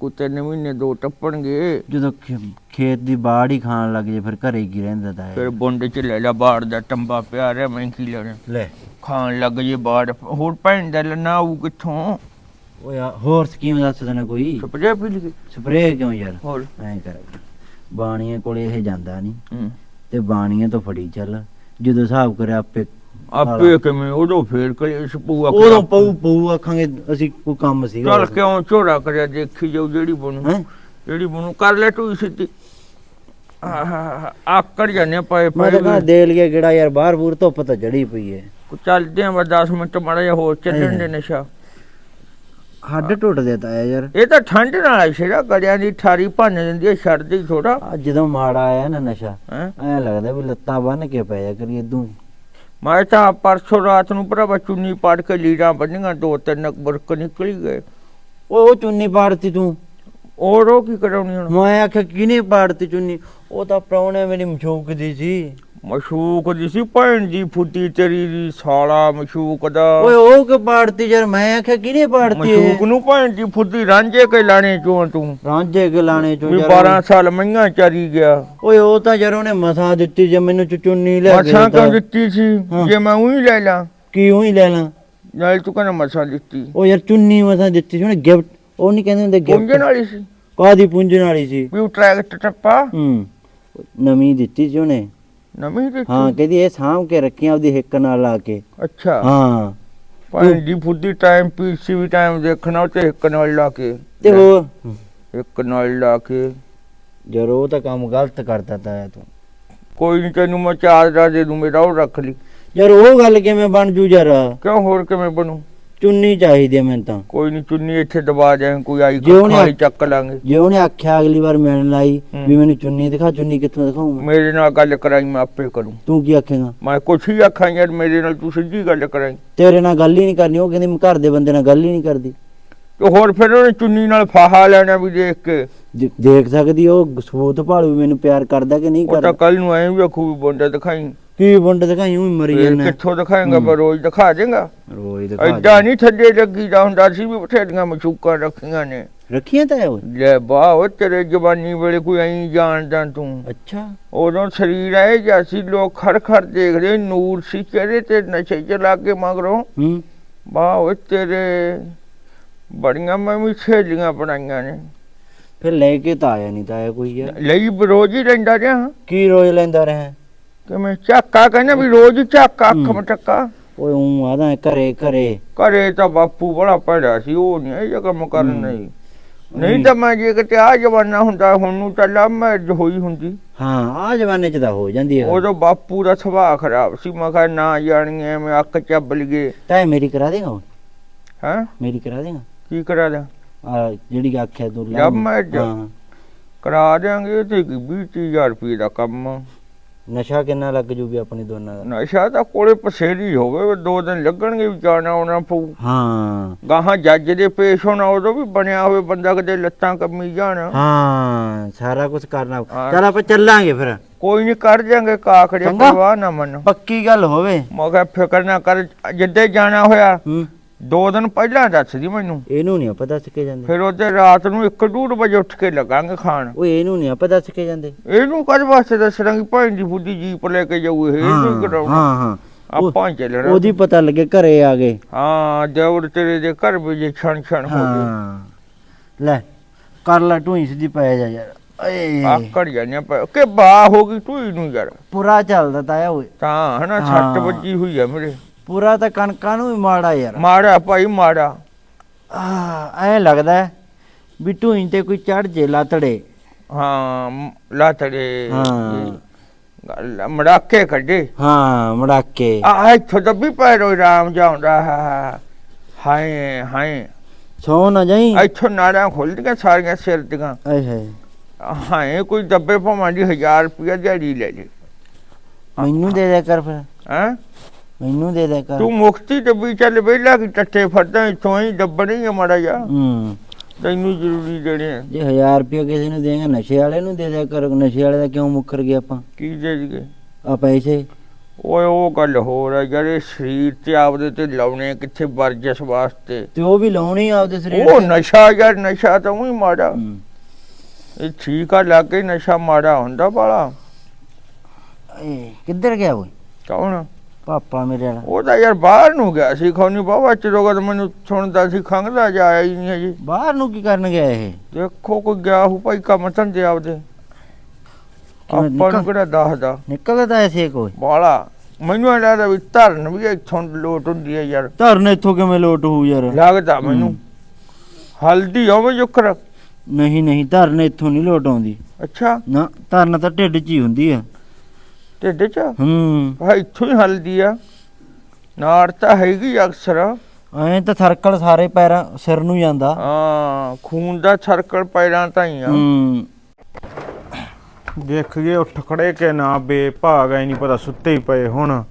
ਕੋ ਤਿੰਨ ਮਹੀਨੇ ਦੋ ਟੱਪਣਗੇ। ਜਦੋਂ ਖੇ- ਖੇਤ ਦੀ ਬਾੜ ਹੀ ਖਾਣ ਲੱਗ ਜੇ ਫਿਰ ਘਰੇ ਕੀ ਰਹਿੰਦਾ ਤਾਂ ਫਿਰ ਬੁੰਡ ਚ ਲੈ ਲਾ ਬਾੜ ਦਾ ਟੰਬਾ ਪਿਆ ਰਿਹਾ ਮੈਂ ਕੀ ਲੈਣਾ? ਲੈ। ਖਾਣ ਲੱਗ ਜੇ ਬਾੜ। ਹੋਰ ਭੈਣ ਦਾ ਲੈਣਾ ਆਊ ਕਿੱਥੋਂ? ਯਾਰ ਹੋਰ ਸਕੀਮ ਦੱਸ ਦੇਣਾ ਕੋਈ? ਸਪਰੇ ਪੀ ਲਈ? ਸਪਰੇਅ ਕਿਉਂ ਯਾਰ? ਹੋਰ। ਐਂ ਕਰ। ਬਾਣੀਆਂ ਕੋਲੇ ਇਹ ਜਾਂਦਾ ਨਹੀਂ ਹੂੰ। ਤੇ ਬਾਣੀਆਂ ਤੋਂ ਫੜੀ ਚੱਲ। ਜਦੋਂ ਹਿਸਾਬ ਕਰਿਆ ਆਪੇ ਆਪੇ ਕਿਵੇਂ ਉਦੋਂ ਫੇਰ ਕਲੇਸ਼ ਪੂਆ ਉਦੋਂ ਪਊ ਪਊ ਆਖਾਂਗੇ ਅਸੀਂ ਕੋਈ ਕੰਮ ਸੀਗਾ ਚੱਲ ਕਿਉਂ ਝੋੜਾ ਕਰਿਆ ਦੇਖੀ ਜਾਊ ਜਿਹੜੀ ਬਣੂ। ਹੈਂ? ਜਿਹੜੀ ਬਣੂ ਕਰ ਲੈ ਤੂੰ ਸਿੱਧੀ ਆਹ ਆਕੜ ਜਾਨੇ ਪਏ ਮੈਂ ਤਾਂ ਕਹਾਂ ਪਏ ਦੇ ਲਿਆ ਕਿਹੜਾ ਯਾਰ ਬਾਹਰ ਬੂਰ ਧੁੱਪ ਤਾਂ ਜੜੀ ਪਈ ਹੈ ਚੱਲਦੇ ਆ ਬਸ 10 ਮਿੰਟ ਮਾੜਾ ਜਿਹਾ ਹੋਰ ਚੱਲਣ ਦੇ ਨਸ਼ਾ। ਹੱਡ ਟੁੱਟਦੇ ਤਾਂ ਯਾਰ। ਇਹ ਤਾਂ ਠੰਡ ਨਾਲ ਸ਼ੇਰਾ ਗੜਿਆਂ ਦੀ ਠਾਰੀ ਭੰਨ ਦਿੰਦੀ ਹੈ ਛੱਡਦੀ ਆ ਜਦੋਂ ਮਾੜਾ ਆਇਆ ਨਾ ਨਸ਼ਾ ਹੈ? ਐ ਲੱਗਦਾ ਵੀ ਲੱਤਾਂ ਬੰਨ ਕੇ ਪੈ ਜਾ ਕਰੀ ਇਦੋਂ ਮੈਂ ਤਾਂ ਪਰਸੋਂ ਰਾਤ ਨੂੰ ਭਰਾਵਾ ਚੁੰਨੀ ਪਾੜ ਕੇ ਲੀੜਾਂ ਬੰਨੀਆਂ ਦੋ ਤਿੰਨ ਬੁਰਕ ਨਿਕਲੀ ਗਏ। ਉਹ ਚੁੰਨੀ ਪਾੜਤੀ ਤੂੰ? ਉਹ ਰੋ ਕੀ ਕਰਾਉਣੀ ਹੁਣ? ਮੈਂ ਆਖਿਆ ਕਿਨੇ ਪਾੜਤੀ ਚੁੰਨੀ? ਉਹ ਤਾਂ ਪ੍ਰਾਹੁਣੇ ਮੇਰੀ ਮਸ਼ੂਕ ਦੀ ਸੀ। ਮਸ਼ੂਕ ਦੀ ਸੀ ਭੈਣ ਦੀ ਫੁੱਟੀ ਤੇਰੀ ਦੀ ਸਾਲਾ ਮਸ਼ੂਕ ਦਾ। ਓਏ ਉਹ ਕਿ ਪਾੜਤੀ ਯਾਰ? ਮੈਂ ਆਖਿਆ ਕਿਨੇ ਪਾੜਤੀ ਮਸ਼ੂਕ ਨੂੰ ਭੈਣ ਦੀ ਫੁੱਟੀ ਰਾਂਝੇ ਕੇ ਲਾਣੇ ਚੋਂ ਤੂੰ। ਰਾਂਝੇ ਕੇ ਲਾਣੇ ਚੋਂ ਯਾਰ 12 ਸਾਲ ਮਈਆਂ ਚਰੀ ਗਿਆ। ਓਏ ਉਹ ਤਾਂ ਯਾਰ ਉਹਨੇ ਮਸਾ ਦਿੱਤੀ ਜੇ ਮੈਨੂੰ ਚੁੰਨੀ ਲੈ ਕੇ ਮਸਾਂ। ਕਿਉਂ ਦਿੱਤੀ। ਸੀ। ਜੇ ਮੈਂ ਉਹੀ ਲੈ ਲਾਂ। ਕੀ ਉਹੀ ਲੈ ਲਾਂ? ਨਾਲ ਤੂੰ ਕਹਿੰਦਾ ਮਸਾਂ ਦਿੱਤੀ। ਉਹ ਯਾਰ ਚੁੰਨੀ ਮਸਾ ਦਿੱਤੀ ਸੀ ਉਹਨੇ ਗਿਫਟ ਉਹ ਨਹੀਂ ਕਹਿੰਦੇ ਹੁੰਦੇ ਪੁੰਜਣ ਗਿਫਟ ਵਾਲੀ ਸੀ। ਕਾਦੀ ਪੁੰਜਣ ਵਾਲੀ ਸੀ? ਵੀ ਟਰੈਕਟਰ ਟੱਪਾ। ਹੂੰ। ਨਵੀਂ ਦਿੱਤੀ ਸੀ ਉਹਨੇ। ਨਵੀਂ ਦਿੱਤੀ ਹਾਂ ਕਹਿੰਦੀ ਇਹ ਸਾਂਭ ਕੇ ਰੱਖੀ ਆਪਦੀ ਹਿੱਕ ਨਾਲ ਲਾ ਕੇ। ਅੱਛਾ। ਹਾਂ। ਭੈਣ ਦੀ ਫੁੱਟੀ ਟਾਈਮ ਪੀਸੀ ਵੀ ਟਾਈਮ ਦੇਖਣਾ ਤੇ ਇੱਕ ਨਾਲ ਲਾ ਕੇ। ਤੇ ਹੋਰ? ਇੱਕ ਨਾਲ ਲਾ ਕੇ। ਜਰ ਤਾਂ ਕੰਮ ਗਲਤ ਕਰਦਾ ਤਾ ਤੂੰ। ਕੋਈ ਨਹੀਂ ਤੈਨੂੰ ਮੈਂ ਚਾਰ ਦਾ ਦੇ ਦੂੰ ਮੇਰਾ ਉਹ ਰੱਖ ਲਈ। ਯਾਰ ਉਹ ਗੱਲ ਕਿਵੇਂ ਬਣ ਜੂ ਯਾਰ? ਕਿਉਂ ਹੋਰ ਕਿਵੇਂ ਬਣੂ? ਚੁੰਨੀ ਚਾਹੀਦੀ ਹੈ ਮੈਨੂੰ ਤਾਂ। ਕੋਈ ਨਹੀਂ ਚੁੰਨੀ ਇੱਥੇ ਦਬਾ ਜਾਏ ਕੋਈ ਆਈ ਜੇ ਉਹਨੇ- ਖਾਲੀ ਚੱਕ ਲਾਂਗੇ। ਜੇ ਉਹਨੇ ਆਖਿਆ ਅਗਲੀ ਵਾਰ ਮਿਲਣ ਲਈ ਹੂੰ। ਵੀ ਮੈਨੂੰ ਚੁੰਨੀ ਦਿਖਾ ਚੁੰਨੀ ਕਿੱਥੋਂ ਦਿਖਾਉਂ ਮੇਰੇ ਨਾਲ ਗੱਲ ਕਰਾਈ ਮੈਂ ਆਪੇ ਕਰੂੰ। ਤੂੰ ਕੀ ਆਖੇਗਾ? ਮੈਂ ਕੁਛ ਹੀ ਆਖਾਂ ਯਾਰ ਮੇਰੇ ਨਾਲ ਤੂੰ ਸਿੱਧੀ ਗੱਲ ਕਰਾਈ। ਤੇਰੇ ਨਾਲ ਗੱਲ ਹੀ ਨਹੀਂ ਕਰਨੀ ਉਹ ਕਹਿੰਦੀ ਮੈਂ ਘਰ ਦੇ ਬੰਦੇ ਨਾਲ ਗੱਲ ਹੀ ਨਹੀਂ ਕਰਦੀ। ਤੇ ਹੋਰ ਫਿਰ ਉਹਨੇ ਚੁੰਨੀ ਨਾਲ ਫਾਹਾ ਲੈਣਾ ਵੀ ਦੇਖ ਕੇ। ਦੇ- ਦੇਖ ਸਕਦੀ ਉਹ ਸਬੂਤ ਭਾਲੂ ਵੀ ਮੈਨੂੰ ਪਿਆਰ ਕਰਦਾ ਕਿ ਨਹੀਂ ਉਹ ਤਾਂ ਕਰਦਾ। ਕੱਲ ਨੂੰ ਐਂ ਵੀ ਆਖੂ ਵੀ ਦਿਖਾਈ। ਕੀ ਵੰਡ ਦਿਖਾਈ ਉਹ ਮਰੀ ਜਾਂਦਾ ਕਿੱਥੋਂ ਦਿਖਾਏਗਾ। ਪਰ ਰੋਜ਼ ਦਿਖਾ ਦੇਗਾ। ਰੋਜ਼ ਦਿਖਾ ਐਡਾ ਨਹੀਂ ਥੱਲੇ ਲੱਗੀ ਦਾ ਹੁੰਦਾ ਸੀ ਵੀ ਬਥੇਰੀਆਂ ਮਸ਼ੂਕਾਂ ਰੱਖੀਆਂ ਨੇ। ਰੱਖੀਆਂ ਤਾਂ ਉਹ। ਲੈ ਬਾਹ ਉਹ ਤੇਰੇ ਜਵਾਨੀ ਵੇਲੇ ਕੋਈ ਐਂ ਜਾਣਦਾ ਤੂੰ। ਅੱਛਾ। ਉਦੋਂ ਸਰੀਰ ਐ ਜੈਸੀ ਲੋਕ ਖੜ ਖੜ ਦੇਖਦੇ ਨੂਰ ਸੀ ਚਿਹਰੇ ਤੇ ਨਸ਼ੇ ਚ ਲੱਗ ਕੇ ਮਗਰੋਂ। ਹੂੰ। ਵਾਹ ਉਹ ਤੇਰੇ ਬੜੀਆਂ ਮੈਂ ਵੀ ਸਹੇਲੀਆਂ ਬਣਾਈਆਂ ਨੇ। ਫਿਰ ਲੈ ਕੇ ਤਾਂ ਆਇਆ ਨਹੀਂ ਤਾਂ ਆਇਆ ਕੋਈ ਯਾਰ। ਲਈ ਰੋਜ਼ ਹੀ ਰਹਿੰਦਾ ਰਿਹਾ। ਕੀ ਰੋਜ਼ ਲੈਂਦਾ ਰਿਹਾ? ਕਿਵੇਂ ਝਾਕਾ ਕਹਿੰਦਾ ਵੀ ਰੋਜ਼ ਹੀ ਝਾਕਾ ਅੱਖ ਹੂੰ। ਮਟਕਾ। ਓਏ ਉਹ ਆਦਾ ਘਰੇ ਘਰੇ। ਘਰੇ ਤਾਂ ਬਾਪੂ ਬੜਾ ਭੈੜਾ ਸੀ ਉਹ ਨਹੀਂ ਇਹ ਕੰਮ ਕਰਨ ਹੂੰ। ਨਹੀਂ। ਨਹੀਂ ਤਾਂ ਮੈਂ ਜੇ ਕਿਤੇ ਆ ਜਵਾਨਾ ਹੁੰਦਾ ਹੁਣ ਨੂੰ ਤਾਂ ਮੈਰਿਜ ਹੋਈ ਹੁੰਦੀ। ਹਾਂ ਆ ਜਵਾਨੇ ਚ ਤਾਂ ਹੋ ਜਾਂਦੀ ਹੈ ਉਦੋਂ ਬਾਪੂ ਦਾ ਸੁਭਾਅ ਖਰਾਬ ਸੀ ਮੈਂ ਕਿਹਾ ਨਾ ਜਾਣੀਏ ਮੈਂ ਅੱਖ ਚੱਬ ਲਈਏ। ਤਾਂ ਮੇਰੀ ਕਰਾ ਦੇਗਾ ਹੈ? ਮੇਰੀ ਕਰਾ ਦੇਗਾ? ਕੀ ਕਰਾ ਦਿਆਂ? ਆ ਜਿਹੜੀ ਆਖਿਆ ਤੂੰ ਜਦ ਮੈਂ ਹਾਂ। ਕਰਾ ਦਿਆਂਗੇ ਤੇ 20000 ਰੁਪਏ ਦਾ ਕੰਮ। ਨਸ਼ਾ ਕਿੰਨਾ ਲੱਗ ਜੂਗੀ ਆਪਣੀ ਦੋਨਾਂ ਦਾ? ਨਸ਼ਾ ਤਾਂ ਕੋਲੇ ਪਸੇਰੀ ਹੋਵੇ ਦੋ ਦਿਨ ਲੱਗਣਗੇ ਵੀ ਜਾਣਾ ਆਉਣਾ ਪਊ। ਹਾਂ। ਗਾਹਾਂ ਜੱਜ ਦੇ ਪੇਸ਼ ਹੋਣਾ ਉਦੋਂ ਵੀ ਬਣਿਆ ਹੋਵੇ ਬੰਦਾ ਕਿਤੇ ਲੱਤਾਂ ਕੰਮੀ ਜਾਣ। ਹਾਂ ਸਾਰਾ ਕੁਝ ਕਰਨਾ। ਚਲ ਆਪਾਂ ਚੱਲਾਂਗੇ ਫਿਰ। ਕੋਈ ਨਹੀਂ ਕਰ ਜਾਂਗੇ ਕਾਖੜੇ। ਪਰਵਾਹ ਨਾ ਮੰਨ। ਪੱਕੀ ਗੱਲ ਹੋਵੇ। ਮੈਂ ਕਿਹਾ ਫਿਕਰ ਨਾ ਕਰ ਜਿੱਦੇ ਜਾਣਾ ਹੋਇਆ ਹੂੰ। ਦੋ ਦਿਨ ਪਹਿਲਾਂ ਦੱਸ ਦੀ ਮੈਨੂੰ। ਇਹਨੂੰ ਨਹੀਂ ਆਪਾਂ ਦੱਸ ਕੇ ਜਾਂਦੇ। ਫਿਰ ਉਹਦੇ ਰਾਤ ਨੂੰ 1:30 ਵਜੇ ਉੱਠ ਕੇ ਲੱਗਾਂਗੇ ਖਾਣ। ਓਏ ਇਹਨੂੰ ਨਹੀਂ ਆਪਾਂ ਦੱਸ ਕੇ ਜਾਂਦੇ। ਇਹਨੂੰ ਕਦ ਵਾਸਤੇ ਦੱਸਣਾਂਗੇ ਭੈਣ ਦੀ ਬੁੱਢੀ ਜੀਪ ਲੈ ਕੇ ਜਾਊ ਇਹ ਨਹੀਂ ਕਰਾਉਣਾ। ਹਾਂ ਹਾਂ। ਉਹ- ਆਪਾਂ ਚੱਲਣਾ। ਉਹਦੀ ਪਤਾ ਲੱਗੇ ਘਰੇ ਆ ਗਏ। ਹਾਂ ਦੇਵਰ ਤੇਰੇ ਦੇ ਘਰ ਵੀ ਜੇ ਛਣ ਛਣ ਹੋ ਗਏ। ਲੈ ਕਰ ਲੈ ਹੀ ਸਿੱਧੀ ਪੈ ਜਾ ਯਾਰ। ਏ ਆਕੜ ਜਾਣੇ ਪਏ ਕਿ ਬਾ ਹੋ ਗਈ ਤੂੰ ਨੂੰ ਯਾਰ। ਪੂਰਾ ਚੱਲਦਾ ਤਾਇਆ ਓਏ। ਤਾਂ ਹਨਾ। 6 ਵੱਜੀ ਹੋਈ ਆ ਮੇਰੇ। ਪੂਰਾ ਤਾਂ ਕਣਕਾਂ ਨੂੰ ਵੀ ਮਾੜਾ ਯਾਰ। ਮਾੜਾ ਭਾਈ ਮਾੜਾ। ਐਂ ਲੱਗਦਾ ਹੈ ਵੀ ਢੂਈ ਤੇ ਕੋਈ ਚੜ ਜੇ ਲਾਤੜੇ। ਹਾਂ ਲਾਤੜੇ। ਹਾਂ। ਮੜਾਕੇ ਕੱਢੇ। ਹਾਂ ਮੜਾਕੇ। ਆ ਇੱਥੋਂ ਤਾਂ ਵੀ ਪੈਰੋ ਰਾਮ ਜਾਉਂਦਾ ਹਾਏ ਹਾਏ। ਸੌ ਨਾ ਜਾਈ। ਇੱਥੋਂ ਨਾੜਾਂ ਖੁੱਲਦੀਆਂ ਸਾਰੀਆਂ ਸਿਰ ਦੀਆਂ। ਆਏ ਹਾਏ। ਹਾਏ ਕੋਈ ਡੱਬੇ ਭਾਵਾਂ ਦੀ 1000 ਰੁਪਇਆ ਦਿਹਾੜੀ ਲੈ ਜੇ। ਮੈਨੂੰ ਦੇ ਦੇ ਕਰ ਫਿਰ। ਹੈਂ? ਮੈਨੂੰ ਦੇ ਦੇ ਕਰ। ਤੂੰ ਮੁਕਤੀ ਡੱਬੀ ਚੱਲ ਵੇਲਾ ਕਿ ਟੱਟੇ ਫੜਦਾ ਇੱਥੋਂ ਹੀ ਡੱਬਾ ਨਹੀਂ ਮੜਾ ਜਾ ਹੂੰ। ਤੈਨੂੰ ਜ਼ਰੂਰੀ ਦੇਣੇ ਆ। ਜੇ 1000 ਰੁਪਏ ਕਿਸੇ ਨੂੰ ਦੇਗਾ ਨਸ਼ੇ ਵਾਲੇ ਨੂੰ ਦੇ ਦਿਆ ਕਰ। ਨਸ਼ੇ ਵਾਲੇ ਦਾ ਕਿਉਂ ਮੁੱਕਰ ਗਿਆ ਆਪਾਂ? ਕੀ ਦੇ ਦਈਏ? ਆ ਪੈਸੇ? ਓਏ ਉਹ ਗੱਲ ਹੋਰ ਹੈ ਜਿਹੜੇ ਸਰੀਰ ਤੇ ਆਪਦੇ ਤੇ ਲਾਉਣੇ ਕਿੱਥੇ ਵਰਜਸ ਵਾਸਤੇ? ਤੇ ਉਹ ਵੀ ਲਾਉਣੀ ਆਪਦੇ ਸਰੀਰ ਉਹ। ਨਸ਼ਾ ਯਾਰ ਨਸ਼ਾ ਤਾਂ ਉਹੀ ਮਾੜਾ। ਇਹ ਠੀਕ ਆ ਲੱਗੇ ਨਸ਼ਾ ਮਾੜਾ ਹੁੰਦਾ ਬਾਲਾ। ਏ ਕਿੱਧਰ ਗਿਆ ਓਏ? ਕੌਣ? ਪਾਪਾ ਮੇਰੇ ਵਾਲਾ। ਉਹ ਤਾਂ ਯਾਰ ਬਾਹਰ ਨੂੰ ਗਿਆ ਸੀ ਖੌਨੀ ਬਾਬਾ ਚਿਰੋਗਾ ਤਾਂ ਮੈਨੂੰ ਸੁਣਦਾ ਸੀ ਖੰਗਦਾ ਜਾਇਆ ਹੀ ਨਹੀਂ ਅਜੇ ਬਾਹਰ ਨੂੰ ਕੀ ਕਰਨ ਗਿਆ ਇਹ? ਦੇਖੋ ਕੋਈ ਗਿਆ ਹੋ ਭਾਈ ਕੰਮ ਧੰਦੇ ਆਪਦੇ। ਆਪਾਂ ਨੂੰ ਕਿਹੜਾ ਦੱਸਦਾ? ਨਿਕਲਦਾ ਐਸੇ ਕੋਈ। ਬਾਲਾ ਮੈਨੂੰ ਇਹ ਲੱਗਦਾ ਵੀ ਧਰਨ ਵੀ ਇੱਥੋਂ ਲੋਟ ਹੁੰਦੀ ਹੈ ਯਾਰ। ਧਰਨ ਇੱਥੋਂ ਕਿਵੇਂ ਲੋਟ ਹੋਊ ਯਾਰ? ਲੱਗਦਾ ਮੈਨੂੰ। ਹਲਦੀ ਹੋਵੇ ਜੁਕਰ ਨਹੀਂ ਨਹੀਂ ਧਰਨ ਇੱਥੋਂ ਨਹੀਂ ਲੋਟ ਆਉਂਦੀ। ਅੱਛਾ। ਨਾ ਧਰਨ ਤਾਂ ਢਿੱਡ 'ਚ ਹੀ ਹੁੰਦੀ ਆ। ਢਿੱਡ ਚ? ਹੂੰ। ਹਾਂ ਇੱਥੋਂ ਹੀ ਹਲਦੀ ਆ। ਨਾੜ ਤਾਂ ਹੈਗੀ ਅਕਸਰ। ਐਂ ਤਾਂ ਸਰਕਲ ਸਾਰੇ ਪੈਰਾਂ ਸਿਰ ਨੂੰ ਜਾਂਦਾ ਹਾਂ ਖੂਨ ਦਾ ਸਰਕਲ ਪੈਰਾਂ ਤਾਂ ਹੀ ਆ। ਹੂੰ। ਦੇਖ ਗਏ ਉੱਠ ਖੜੇ ਕਿ ਨਾ ਬੇਭਾਗ ਐ ਨਹੀਂ ਪਤਾ ਸੁੱਤੇ ਹੀ ਪਏ ਹੁਣ।